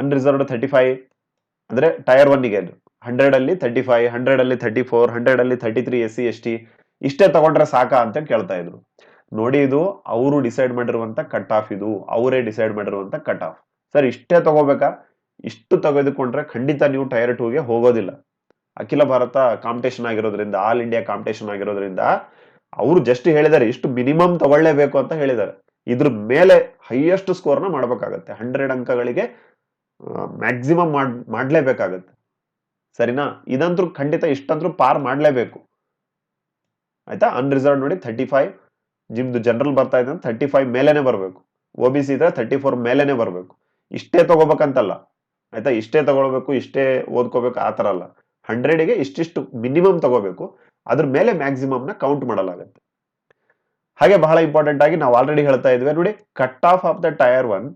Speaker 1: ಅನ್ರಿಸರ್ವ್ಡ್ ತರ್ಟಿ ಫೈವ್ ಅಂದ್ರೆ ಟೈರ್ ಒನ್ಗೆ ಹಂಡ್ರೆಡ್ ಅಲ್ಲಿ ತರ್ಟಿ ಫೈವ್ ಹಂಡ್ರೆಡ್ ಅಲ್ಲಿ ತರ್ಟಿ ಫೋರ್ ಹಂಡ್ರೆಡ್ ಅಲ್ಲಿ thirty three S C S T ಇಷ್ಟೇ ತಗೊಂಡ್ರೆ ಸಾಕಾ ಅಂತ ಕೇಳ್ತಾ ಇದ್ರು. ನೋಡಿ ಇದು ಅವರು ಡಿಸೈಡ್ ಮಾಡಿರುವಂಥ ಕಟ್ ಆಫ್ ಇದು, ಅವರೇ ಡಿಸೈಡ್ ಮಾಡಿರುವಂಥ ಕಟ್ ಆಫ್ ಸರ್, ಇಷ್ಟೇ ತಗೋಬೇಕಾ? ಇಷ್ಟು ತೆಗೆದುಕೊಂಡ್ರೆ ಖಂಡಿತ ನೀವು ಟೈರ್ ಟೂಗೆ ಹೋಗೋದಿಲ್ಲ. ಅಖಿಲ ಭಾರತ ಕಾಂಪಿಟೇಷನ್ ಆಗಿರೋದ್ರಿಂದ ಆಲ್ ಇಂಡಿಯಾ ಕಾಂಪಿಟೇಷನ್ ಆಗಿರೋದ್ರಿಂದ, ಅವರು ಜಸ್ಟ್ ಹೇಳಿದ್ದಾರೆ ಇಷ್ಟು ಮಿನಿಮಮ್ ತಗೊಳ್ಳೇಬೇಕು ಅಂತ ಹೇಳಿದ್ದಾರೆ ಇದ್ರ ಮೇಲೆ ಹೈಯೆಸ್ಟ್ ಸ್ಕೋರ್ನ ಮಾಡ್ಬೇಕಾಗತ್ತೆ. ಹಂಡ್ರೆಡ್ ಅಂಕಗಳಿಗೆ ಮ್ಯಾಕ್ಸಿಮಮ್ ಮಾಡ್, ಮಾಡ್ಲೇಬೇಕಾಗತ್ತೆ. ಸರಿನಾ? ಇದಂತೂ ಖಂಡಿತ ಇಷ್ಟಂತೂ ಪಾರ್ ಮಾಡ್ಲೇಬೇಕು. ಆಯ್ತಾ? ಅನ್ರಿಸರ್ವ್ ನೋಡಿ ಥರ್ಟಿ ಫೈವ್ ನಿಮ್ದು ಜನರಲ್ ಬರ್ತಾ ಇದೆ ಥರ್ಟಿ ಫೈವ್ ಮೇಲೇನೆ ಬರಬೇಕು. ಒ ಬಿ ಸಿ ಇದ್ರೆ ಥರ್ಟಿ ಫೋರ್ ಮೇಲೇನೆ ಬರಬೇಕು. ಇಷ್ಟೇ ತಗೋಬೇಕಂತಲ್ಲ. ಆಯ್ತಾ? ಇಷ್ಟೇ ತಗೊಳ್ಬೇಕು, ಇಷ್ಟೇ ಓದ್ಕೋಬೇಕು, ಆ ಥರ ಅಲ್ಲ. ಹಂಡ್ರೆಡ್ಗೆ ಇಷ್ಟಿಷ್ಟು ಮಿನಿಮಮ್ ತಗೋಬೇಕು. ಅದ್ರ ಮೇಲೆ ಮ್ಯಾಕ್ಸಿಮಮ್ನ ಕೌಂಟ್ ಮಾಡಲಾಗುತ್ತೆ. ಹಾಗೆ ಬಹಳ ಇಂಪಾರ್ಟೆಂಟ್ ಆಗಿ ನಾವು ಆಲ್ರೆಡಿ ಹೇಳ್ತಾ ಇದ್ವಿ. ನೋಡಿ cut off of the tier one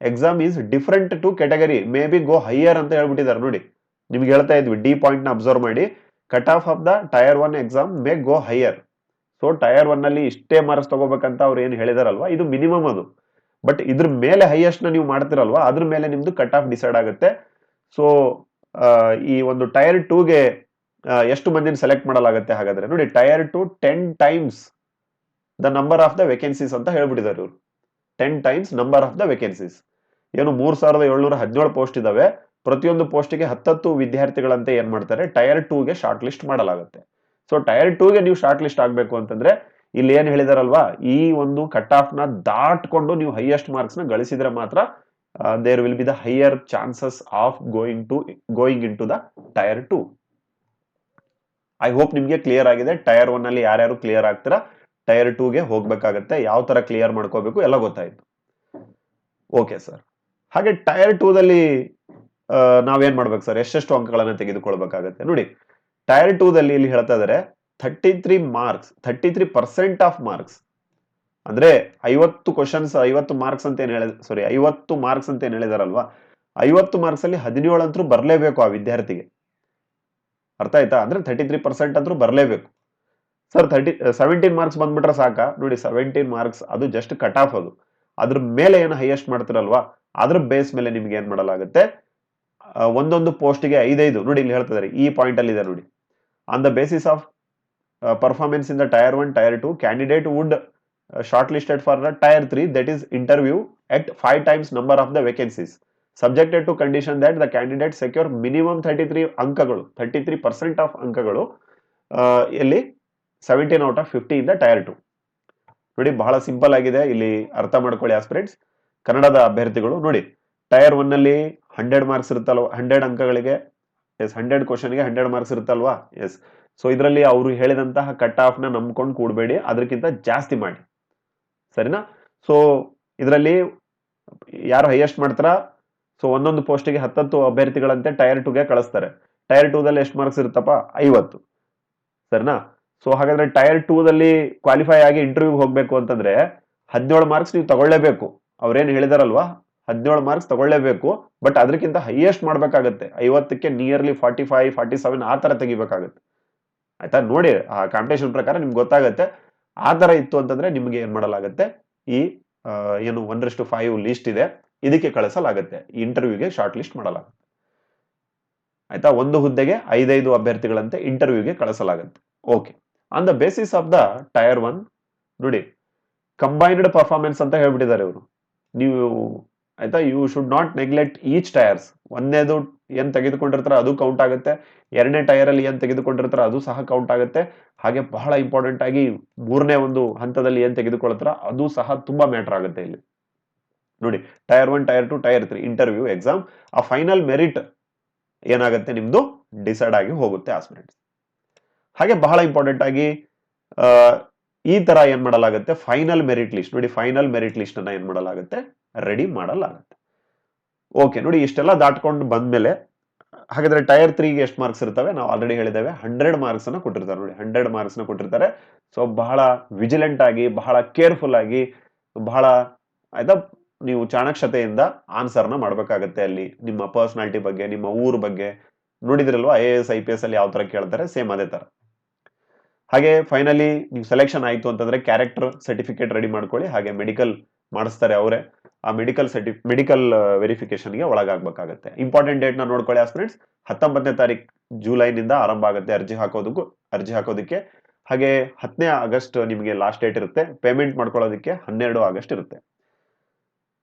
Speaker 1: exam is different to category may be go higher ಅಂತ ಹೇಳ್ಬಿಟ್ಟಿದ್ದಾರೆ. ನೋಡಿ, ನಿಮ್ಗೆ ಹೇಳ್ತಾ ಇದ್ವಿ. ಡಿ ಪಾಯಿಂಟ್ನ ಅಬ್ಸರ್ವ್ ಮಾಡಿ. Cut off of the tier one exam may go higher so tier one ಅಲ್ಲಿ ಇಷ್ಟೇ ಮಾರ್ಕ್ಸ್ ತಗೋಬೇಕಂತ ಅವ್ರು ಏನು ಹೇಳಿದಾರಲ್ವಾ? ಇದು ಮಿನಿಮಮ್ ಅದು. ಬಟ್ ಇದ್ರ ಮೇಲೆ ಹೈಯೆಸ್ಟ್ನ ನೀವು ಮಾಡ್ತಿರಲ್ವಾ? ಅದ್ರ ಮೇಲೆ ನಿಮ್ದು ಕಟ್ ಆಫ್ ಡಿಸೈಡ್ ಆಗುತ್ತೆ. ಸೊ ಈ ಒಂದು ಟೈರ್ ಟೂಗೆ ಎಷ್ಟು ಮಂದಿನ ಸೆಲೆಕ್ಟ್ ಮಾಡಲಾಗುತ್ತೆ ಹಾಗಾದ್ರೆ? ನೋಡಿ tier two ten times the number of the vacancies ಅಂತ ಹೇಳ್ಬಿಟ್ಟಿದ್ದಾರೆ ಇವರು. Ten times number of the vacancies ಏನು ಮೂರ್ ಸಾವಿರದ ಏಳ್ನೂರ ಹದಿನೇಳು ಪೋಸ್ಟ್ ಇದಾವೆ. ಪ್ರತಿಯೊಂದು ಪೋಸ್ಟ್ಗೆ ಹತ್ತತ್ತು ವಿದ್ಯಾರ್ಥಿಗಳಂತೆ ಏನ್ ಮಾಡ್ತಾರೆ? ಟೈರ್ ಟೂಗೆ ಶಾರ್ಟ್ ಲಿಸ್ಟ್ ಮಾಡಲಾಗುತ್ತೆ. ಸೊ ಟೈರ್ ಟೂಗೆ ನೀವು ಶಾರ್ಟ್ ಲಿಸ್ಟ್ ಆಗಬೇಕು ಅಂತಂದ್ರೆ, ಇಲ್ಲಿ ಏನ್ ಹೇಳಿದಾರಲ್ವಾ? ಈ ಒಂದು ಕಟ್ನ ದಾಟ್ಕೊಂಡು ನೀವು ಹೈಯೆಸ್ಟ್ ಮಾರ್ಕ್ಸ್ನ ಗಳಿಸಿದ್ರೆ ಮಾತ್ರ there will be the higher chances of going to going into the tier two I hope ನಿಮ್ಗೆ ಕ್ಲಿಯರ್ ಆಗಿದೆ. ಟೈರ್ ಒನ್ ಅಲ್ಲಿ ಯಾರ್ಯಾರು ಕ್ಲಿಯರ್ ಆಗ್ತೀರಾ? ಟೈರ್ ಟೂಗೆ ಹೋಗ್ಬೇಕಾಗತ್ತೆ. ಯಾವ ತರ ಕ್ಲಿಯರ್ ಮಾಡ್ಕೋಬೇಕು ಎಲ್ಲ ಗೊತ್ತಾಯ್ತು. ಓಕೆ ಸರ್ ಹಾಗೆ ಟೈರ್ ಟೂದಲ್ಲಿ ನಾವೇನ್ ಮಾಡ್ಬೇಕು ಸರ್ ಎಷ್ಟೆಷ್ಟು ಅಂಕಗಳನ್ನ ತೆಗೆದುಕೊಳ್ಬೇಕಾಗತ್ತೆ? ನೋಡಿ ಟೈರ್ ಟೂದಲ್ಲಿ ಇಲ್ಲಿ ಹೇಳ್ತಾ ಇದಾರೆ thirty three marks thirty three percent of marks ಅಂದ್ರೆ ಐವತ್ತು ಕ್ವಶನ್ಸ್ ಐವತ್ತು ಮಾರ್ಕ್ಸ್ ಅಂತ ಏನ್ ಹೇಳಿದ ಸಾರಿ ಐವತ್ತು ಮಾರ್ಕ್ಸ್ ಅಂತ ಏನ್ ಹೇಳಿದಾರಲ್ವಾ? ಐವತ್ತು ಮಾರ್ಕ್ಸ್ ಅಲ್ಲಿ ಹದಿನೇಳು ಅಂತರೂ ಬರಲೇಬೇಕು ಆ ವಿದ್ಯಾರ್ಥಿಗೆ. ಅರ್ಥ ಆಯ್ತಾ? ಅಂದ್ರೆ ಥರ್ಟಿ ತ್ರೀ ಪರ್ಸೆಂಟ್ ಅಂತರೂ ಬರಲೇಬೇಕು. ಸರ್ ಥರ್ಟಿ ಸೆವೆಂಟೀನ್ ಮಾರ್ಕ್ಸ್ ಬಂದ್ಬಿಟ್ರೆ ಸಾಕ? ನೋಡಿ ಸೆವೆಂಟೀನ್ ಮಾರ್ಕ್ಸ್ ಅದು ಜಸ್ಟ್ ಕಟ್ ಆಫ್ ಅದು. ಅದ್ರ ಮೇಲೆ ಏನು ಹೈಯೆಸ್ಟ್ ಮಾಡ್ತಿರಲ್ವಾ? ಅದ್ರ ಬೇಸ್ ಮೇಲೆ ನಿಮ್ಗೆ ಏನ್ ಮಾಡಲಾಗುತ್ತೆ? ಒಂದೊಂದು ಪೋಸ್ಟ್ಗೆ ಐದೈದು. ನೋಡಿ, ಇಲ್ಲಿ ಹೇಳ್ತಿದ್ದಾರೆ ಈ ಪಾಯಿಂಟ್ ಅಲ್ಲಿ ಇದೆ ನೋಡಿ. On the basis of performance in the tier one tier two candidate would short listed for the tier three that is interview at five times number of the vacancies subjected to condition that the candidate secure minimum thirty three ಅಂಕಗಳು ಥರ್ಟಿ ತ್ರೀ ಪರ್ಸೆಂಟ್ ಆಫ್ ಅಂಕಗಳು ಇಲ್ಲಿ ಸೆವೆಂಟೀನ್ ಔಟ್ ಆಫ್ ಫಿಫ್ಟಿ ಇಂದ ಟೈರ್ ಟು ನೋಡಿ, ಬಹಳ ಸಿಂಪಲ್ ಆಗಿದೆ. ಇಲ್ಲಿ ಅರ್ಥ ಮಾಡ್ಕೊಳ್ಳಿ ಆಸ್ಪಿರೆಂಟ್ಸ್ ಕನ್ನಡದ ಅಭ್ಯರ್ಥಿಗಳು ನೋಡಿ ಟೈರ್ ಒನ್ನಲ್ಲಿ ಹಂಡ್ರೆಡ್ ಮಾರ್ಕ್ಸ್ ಇರುತ್ತಲ್ವ ಹಂಡ್ರೆಡ್ ಅಂಕಗಳಿಗೆ ಎಸ್ ಹಂಡ್ರೆಡ್ ಕ್ವಶನ್ಗೆ ಹಂಡ್ರೆಡ್ ಮಾರ್ಕ್ಸ್ ಇರುತ್ತಲ್ವಾ? ಎಸ್ ಸೊ ಇದರಲ್ಲಿ ಅವರು ಹೇಳಿದಂತಹ ಕಟ್ ಆಫ್ನ ನಂಬ್ಕೊಂಡು ಕೂಡಬೇಡಿ ಅದಕ್ಕಿಂತ ಜಾಸ್ತಿ ಮಾಡಿ. ಸರಿನಾ? ಸೊ ಇದರಲ್ಲಿ ಯಾರು ಹೈಯೆಸ್ಟ್ ಮಾಡ್ತಾರ? ಸೊ ಒಂದೊಂದು ಪೋಸ್ಟಿಗೆ ಹತ್ತತ್ತು ಅಭ್ಯರ್ಥಿಗಳಂತೆ ಟೈರ್ ಟೂಗೆ ಕಳಿಸ್ತಾರೆ. ಟೈರ್ ಟೂದಲ್ಲಿ ಎಷ್ಟು ಮಾರ್ಕ್ಸ್ ಇರುತ್ತಪ್ಪ? ಐವತ್ತು. ಸರಿನಾ? ಸೊ ಹಾಗಾದ್ರೆ ಟೈರ್ ಟೂದಲ್ಲಿ ಕ್ವಾಲಿಫೈ ಆಗಿ ಇಂಟರ್ವ್ಯೂಗೆ ಹೋಗ್ಬೇಕು ಅಂತಂದ್ರೆ ಹದಿನೇಳು ಮಾರ್ಕ್ಸ್ ನೀವು ತಗೊಳ್ಳೇಬೇಕು. ಅವ್ರೇನು ಹೇಳಿದಾರಲ್ವಾ? ಹದಿನೇಳು ಮಾರ್ಕ್ಸ್ ತಗೊಳ್ಳೇಬೇಕು ಬಟ್ ಅದಕ್ಕಿಂತ ಹೈಯೆಸ್ಟ್ ಮಾಡ್ಬೇಕಾಗತ್ತೆ. ಐವತ್ತಕ್ಕೆ nearly forty five forty seven ಆ ತರ ತೆಗಿಬೇಕಾಗತ್ತೆ. ಆಯ್ತಾ? ನೋಡಿ, ಆ ಕಾಂಪಿಟೇಷನ್ ಪ್ರಕಾರ ನಿಮ್ಗೆ ಗೊತ್ತಾಗತ್ತೆ. ಆ ತರ ಇತ್ತು ಅಂತಂದ್ರೆ ನಿಮ್ಗೆ ಏನ್ ಮಾಡಲಾಗತ್ತೆ? ಈ ಏನು ಒನ್ ಟು ಫೈವ್ ಲಿಸ್ಟ್ ಇದೆ, ಇದಕ್ಕೆ ಕಳಿಸಲಾಗತ್ತೆ. ಇಂಟರ್ವ್ಯೂಗೆ ಶಾರ್ಟ್ ಲಿಸ್ಟ್ ಮಾಡಲಾಗುತ್ತೆ. ಆಯ್ತಾ? ಒಂದು ಹುದ್ದೆಗೆ ಐದೈದು ಅಭ್ಯರ್ಥಿಗಳಂತೆ ಇಂಟರ್ವ್ಯೂಗೆ ಕಳಿಸಲಾಗುತ್ತೆ. Okay on the basis of the tier one ನೋಡಿ ಕಂಬೈನ್ಡ್ ಪರ್ಫಾರ್ಮೆನ್ಸ್ ಅಂತ ಹೇಳ್ಬಿಟ್ಟಿದ್ದಾರೆ ಇವರು. ನೀವು ಆಯ್ತಾ you should not neglect each tiers ಒಂದನೇದು ಏನ್ ತೆಗೆದುಕೊಂಡಿರ್ತಾರ ಅದು ಕೌಂಟ್ ಆಗುತ್ತೆ. ಎರಡನೇ ಟೈರ್ ಅಲ್ಲಿ ಏನ್ ತೆಗೆದುಕೊಂಡಿರ್ತಾರ ಅದು ಸಹ ಕೌಂಟ್ ಆಗುತ್ತೆ. ಹಾಗೆ ಬಹಳ ಇಂಪಾರ್ಟೆಂಟ್ ಆಗಿ ಮೂರನೇ ಒಂದು ಹಂತದಲ್ಲಿ ಏನ್ ತೆಗೆದುಕೊಳ್ತಾರ ಅದು ಸಹ ತುಂಬಾ ಮ್ಯಾಟರ್ ಆಗುತ್ತೆ ಇಲ್ಲಿ. ನೋಡಿ tier one tier two tier three interview exam ಆ ಫೈನಲ್ ಮೆರಿಟ್ ಏನಾಗುತ್ತೆ ನಿಮ್ದು? ಡಿಸೈಡ್ ಆಗಿ ಹೋಗುತ್ತೆ ಆಸ್ಪಿರೆಂಟ್ಸ್ ಹಾಗೆ ಬಹಳ ಇಂಪಾರ್ಟೆಂಟ್ ಆಗಿ ಈ ತರ ಏನ್ ಮಾಡಲಾಗುತ್ತೆ? ಫೈನಲ್ ಮೆರಿಟ್ ಲಿಸ್ಟ್ ನೋಡಿ ಫೈನಲ್ ಮೆರಿಟ್ ಲಿಸ್ಟ್ ಅನ್ನ ಏನ್ ಮಾಡಲಾಗುತ್ತೆ? ರೆಡಿ ಮಾಡಲಾಗುತ್ತೆ. ಓಕೆ, ನೋಡಿ ಇಷ್ಟೆಲ್ಲ ದಾಟ್ಕೊಂಡು ಬಂದ್ಮೇಲೆ, ಹಾಗಾದ್ರೆ ಟೈರ್ ತ್ರೀಗೆ ಎಷ್ಟು ಮಾರ್ಕ್ಸ್ ಇರ್ತವೆ? ನಾವು ಆಲ್ರೆಡಿ ಹೇಳಿದ್ದೇವೆ ಹಂಡ್ರೆಡ್ ಮಾರ್ಕ್ಸ್ನ ಕೊಟ್ಟಿರ್ತಾರೆ ನೋಡಿ ಹಂಡ್ರೆಡ್ ಮಾರ್ಕ್ಸ್ನ ಕೊಟ್ಟಿರ್ತಾರೆ. ಸೊ ಬಹಳ ವಿಜಿಲೆಂಟ್ ಆಗಿ, ಬಹಳ ಕೇರ್ಫುಲ್ ಆಗಿ, ಬಹಳ, ಆಯ್ತಾ, ನೀವು ಚಾಣಕ್ಷತೆಯಿಂದ ಆನ್ಸರ್ನ ಮಾಡ್ಬೇಕಾಗತ್ತೆ ಅಲ್ಲಿ, ನಿಮ್ಮ ಪರ್ಸನಾಲಿಟಿ ಬಗ್ಗೆ, ನಿಮ್ಮ ಊರ್ ಬಗ್ಗೆ. ನೋಡಿದ್ರಲ್ವಾ I A S I P S ಅಲ್ಲಿ ಯಾವ ತರ ಕೇಳ್ತಾರೆ? ಸೇಮ್ ಅದೇ ತರ. ಹಾಗೆ ಫೈನಲಿ ನೀವು ಸೆಲೆಕ್ಷನ್ ಆಯ್ತು ಅಂತಂದ್ರೆ ಕ್ಯಾರೆಕ್ಟರ್ ಸರ್ಟಿಫಿಕೇಟ್ ರೆಡಿ ಮಾಡ್ಕೊಳ್ಳಿ, ಹಾಗೆ ಮೆಡಿಕಲ್ ಮಾಡಿಸ್ತಾರೆ ಅವರೇ. ಆ ಮೆಡಿಕಲ್ ಸರ್ಟಿ ಮೆಡಿಕಲ್ ವೆರಿಫಿಕೇಶನ್ಗೆ ಒಳಗಾಗಬೇಕಾಗತ್ತೆ. ಇಂಪಾರ್ಟೆಂಟ್ ಡೇಟ್ನ ನೋಡ್ಕೊಳ್ಳಿ ಆಸ್ಪಿರೆಂಟ್ಸ್ ಹತ್ತೊಂಬತ್ತನೇ ತಾರೀಕು ಜುಲೈನಿಂದ ಆರಂಭ ಆಗುತ್ತೆ ಅರ್ಜಿ ಹಾಕೋದಕ್ಕೂ ಅರ್ಜಿ ಹಾಕೋದಕ್ಕೆ. ಹಾಗೆ ಹತ್ತನೇ ಆಗಸ್ಟ್ ನಿಮಗೆ ಲಾಸ್ಟ್ ಡೇಟ್ ಇರುತ್ತೆ. ಪೇಮೆಂಟ್ ಮಾಡ್ಕೊಳ್ಳೋದಕ್ಕೆ ಹನ್ನೆರಡು ಆಗಸ್ಟ್ ಇರುತ್ತೆ.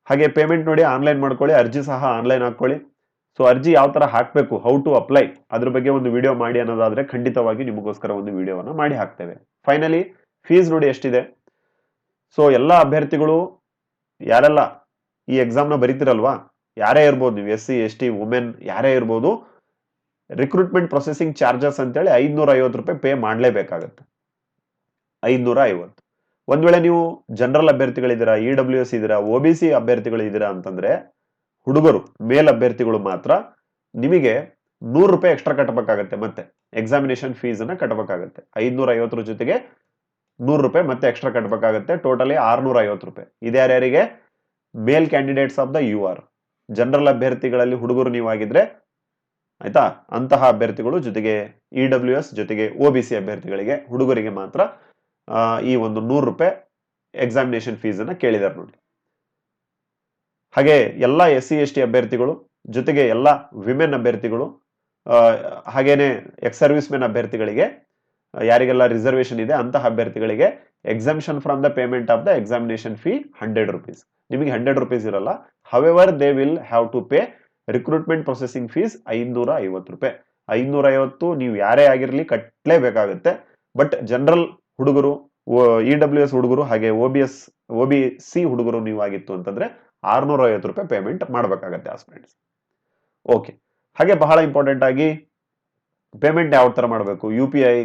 Speaker 1: ಹಾಗೆ ಪೇಮೆಂಟ್ ನೋಡಿ ಆನ್ಲೈನ್ ಮಾಡ್ಕೊಳ್ಳಿ, ಅರ್ಜಿ ಸಹ ಆನ್ಲೈನ್ ಹಾಕೊಳ್ಳಿ ಸೊ ಅರ್ಜಿ ಯಾವ ತರ ಹಾಕಬೇಕು ಹೌ ಟು ಅಪ್ಲೈ ಅದ್ರ ಬಗ್ಗೆ ಒಂದು ವಿಡಿಯೋ ಮಾಡಿ ಅನ್ನೋದಾದ್ರೆ ಖಂಡಿತವಾಗಿ ನಿಮಗೋಸ್ಕರ ಒಂದು ವಿಡಿಯೋವನ್ನ ಮಾಡಿ ಹಾಕ್ತೇವೆ. ಫೈನಲಿ ಫೀಸ್ ನೋಡಿ ಎಷ್ಟಿದೆ? ಸೊ ಎಲ್ಲ ಅಭ್ಯರ್ಥಿಗಳು ಯಾರೆಲ್ಲ ಈ ಎಕ್ಸಾಮ್ನ ಬರೀತಿರಲ್ವಾ? ಯಾರೇ ಇರ್ಬೋದು, ನೀವು S C S T women ಯಾರೇ ಇರ್ಬೋದು ರಿಕ್ರೂಟ್ಮೆಂಟ್ ಪ್ರೊಸೆಸಿಂಗ್ ಚಾರ್ಜಸ್ ಅಂತೇಳಿ ಐದುನೂರ ಐವತ್ತು ರೂಪಾಯಿ ಪೇ ಮಾಡಲೇಬೇಕಾಗತ್ತೆ. ಐದುನೂರ ಐವತ್ತು ಒಂದ್ ವೇಳೆ ನೀವು ಜನರಲ್ ಅಭ್ಯರ್ಥಿಗಳಿದ್ದೀರಾ ಇ ಡಬ್ಲ್ಯೂ ಎಸ್ ಇದ್ದೀರಾ ಒ ಬಿ ಸಿ ಅಭ್ಯರ್ಥಿಗಳಿದ್ದೀರಾ ಅಂತಂದರೆ, ಹುಡುಗರು ಮೇಲ್ ಅಭ್ಯರ್ಥಿಗಳು ಮಾತ್ರ ನಿಮಗೆ ನೂರು ರೂಪಾಯಿ ಎಕ್ಸ್ಟ್ರಾ ಕಟ್ಟಬೇಕಾಗತ್ತೆ ಮತ್ತೆ. ಎಕ್ಸಾಮಿನೇಷನ್ ಫೀಸ್ ಅನ್ನ ಕಟ್ಟಬೇಕಾಗತ್ತೆ ಐದುನೂರ ಐವತ್ತರ ಜೊತೆಗೆ ನೂರು ರೂಪಾಯಿ ಮತ್ತೆ ಎಕ್ಸ್ಟ್ರಾ ಕಟ್ಟಬೇಕಾಗತ್ತೆ ಟೋಟಲಿ ಆರುನೂರ ಐವತ್ತು ರೂಪಾಯಿ. ಇದ್ಯಾರ್ಯಾರಿಗೆ? Male candidates of the U R general ಅಭ್ಯರ್ಥಿಗಳಲ್ಲಿ ಹುಡುಗರು ನೀವಾಗಿದ್ರೆ, ಆಯ್ತಾ? ಅಂತಹ ಅಭ್ಯರ್ಥಿಗಳು ಜೊತೆಗೆ ಇ ಡಬ್ಲ್ಯೂ ಎಸ್ ಜೊತೆಗೆ ಒ ಬಿ ಸಿ ಅಭ್ಯರ್ಥಿಗಳಿಗೆ ಹುಡುಗರಿಗೆ ಮಾತ್ರ ಈ ಒಂದು ನೂರು ರೂಪಾಯಿ ಎಕ್ಸಾಮಿನೇಷನ್ ಫೀಸ್ ಅನ್ನ ಕೇಳಿದಾರೆ ನೋಡಿ. ಹಾಗೆ ಎಲ್ಲ ಎಸ್ ಸಿ ಎಸ್ ಟಿ ಅಭ್ಯರ್ಥಿಗಳು, ಜೊತೆಗೆ ಎಲ್ಲ ವಿಮೆನ್ ಅಭ್ಯರ್ಥಿಗಳು ಹಾಗೇನೆ ಎಕ್ಸ್ ಸರ್ವಿಸ್ ಮೆನ್ ಅಭ್ಯರ್ಥಿಗಳಿಗೆ, ಯಾರಿಗೆಲ್ಲ ರಿಸರ್ವೇಶನ್ ಇದೆ ಅಂತಹ ಅಭ್ಯರ್ಥಿಗಳಿಗೆ exemption from the payment of the examination fee hundred rupees ನಿಮಗೆ ಹಂಡ್ರೆಡ್ ರುಪೀಸ್ ಇರಲ್ಲ. However they will have to pay recruitment processing fees ಐನೂರ ಐವತ್ತು ರೂಪಾಯಿ. ಐನೂರ ಐವತ್ತು ನೀವು ಯಾರೇ ಆಗಿರಲಿ ಕಟ್ಟಲೇಬೇಕಾಗುತ್ತೆ ಬಟ್ ಜನರಲ್ ಹುಡುಗರು ಇ ಡಬ್ಲ್ಯೂ ಎಸ್ ಹುಡುಗರು ಹಾಗೆ O B S O B C ಹುಡುಗರು ನೀವು ಆಗಿತ್ತು ಅಂತಂದ್ರೆ ಆರ್ನೂರ ಐವತ್ತು ರೂಪಾಯಿ ಪೇಮೆಂಟ್ ಮಾಡಬೇಕಾಗತ್ತೆ ಆಸ್ಪಿರೆಂಟ್ಸ್ ಓಕೆ ಹಾಗೆ ಬಹಳ ಇಂಪಾರ್ಟೆಂಟ್ ಆಗಿ ಪೇಮೆಂಟ್ ಯಾವ ತರ ಮಾಡಬೇಕು? ಯು ಪಿ ಐ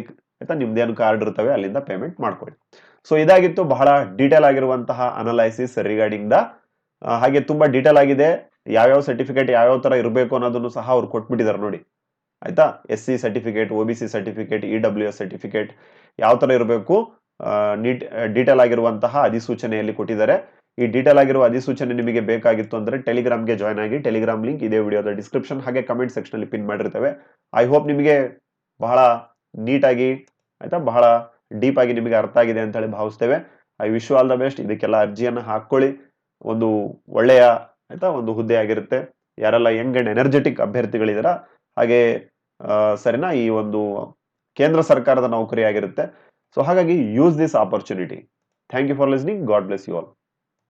Speaker 1: ಆಯ್ತಾ ನಿಮ್ದೇನು ಕಾರ್ಡ್ ಇರ್ತವೆ, ಅಲ್ಲಿಂದ ಪೇಮೆಂಟ್ ಮಾಡ್ಕೊಳ್ಳಿ. ಸೊ ಇದಾಗಿತ್ತು, ಬಹಳ ಡೀಟೇಲ್ ಆಗಿರುವಂತಹ ಅನಲೈಸಿಸ್ ರಿಗಾರ್ಡಿಂಗ್ ದ ಹಾಗೆ ತುಂಬಾ ಡೀಟೇಲ್ ಆಗಿದೆ, ಯಾವ್ಯಾವ ಸರ್ಟಿಫಿಕೇಟ್ ಯಾವ್ಯಾವ ತರ ಇರಬೇಕು ಅನ್ನೋದನ್ನು ಸಹ ಅವ್ರು ಕೊಟ್ಬಿಟ್ಟಿದ್ದಾರೆ ನೋಡಿ. ಆಯ್ತಾ? S C certificate O B C certificate E W S certificate ಯಾವ ತರ ಇರಬೇಕು ನೀಟ್ ಡೀಟೇಲ್ ಆಗಿರುವಂತಹ ಅಧಿಸೂಚನೆಯಲ್ಲಿ ಕೊಟ್ಟಿದ್ದಾರೆ. ಈ ಡೀಟೇಲ್ ಆಗಿರುವ ಅಧಿಸೂಚನೆ ನಿಮಗೆ ಬೇಕಾಗಿತ್ತು ಅಂದ್ರೆ ಟೆಲಿಗ್ರಾಮ್ಗೆ ಜಾಯ್ನ್ ಆಗಿ ಟೆಲಿಗ್ರಾಮ್ ಲಿಂಕ್ ಇದೇ ವಿಡಿಯೋದ ಡಿಸ್ಕ್ರಿಪ್ಷನ್ ಹಾಗೆ ಕಮೆಂಟ್ ಸೆಕ್ಷನ್ ಅಲ್ಲಿ ಪಿನ್ ಮಾಡಿರ್ತೇವೆ. ಐ ಹೋಪ್ ನಿಮಗೆ ಬಹಳ ನೀಟಾಗಿ, ಆಯ್ತಾ? ಬಹಳ ಡೀಪ್ ಆಗಿ ನಿಮಗೆ ಅರ್ಥ ಆಗಿದೆ ಅಂತ ಹೇಳಿ ಭಾವಿಸ್ತೇವೆ. I wish all the best. ಇದಕ್ಕೆಲ್ಲ ಅರ್ಜಿಯನ್ನು ಹಾಕೊಳ್ಳಿ ಒಂದು ಒಳ್ಳೆಯ, ಆಯ್ತಾ? ಒಂದು ಹುದ್ದೆ ಆಗಿರುತ್ತೆ. ಯಾರೆಲ್ಲ ಯಂಗ್ ಅಂಡ್ ಎನರ್ಜೆಟಿಕ್ ಅಭ್ಯರ್ಥಿಗಳಿದಾರ ಹಾಗೆ ಸರಿನಾ? ಈ ಒಂದು ಕೇಂದ್ರ ಸರ್ಕಾರದ ನೌಕರಿ ಆಗಿರುತ್ತೆ ಸೊ, ಹಾಗಾಗಿ use this opportunity thank you for listening God bless you all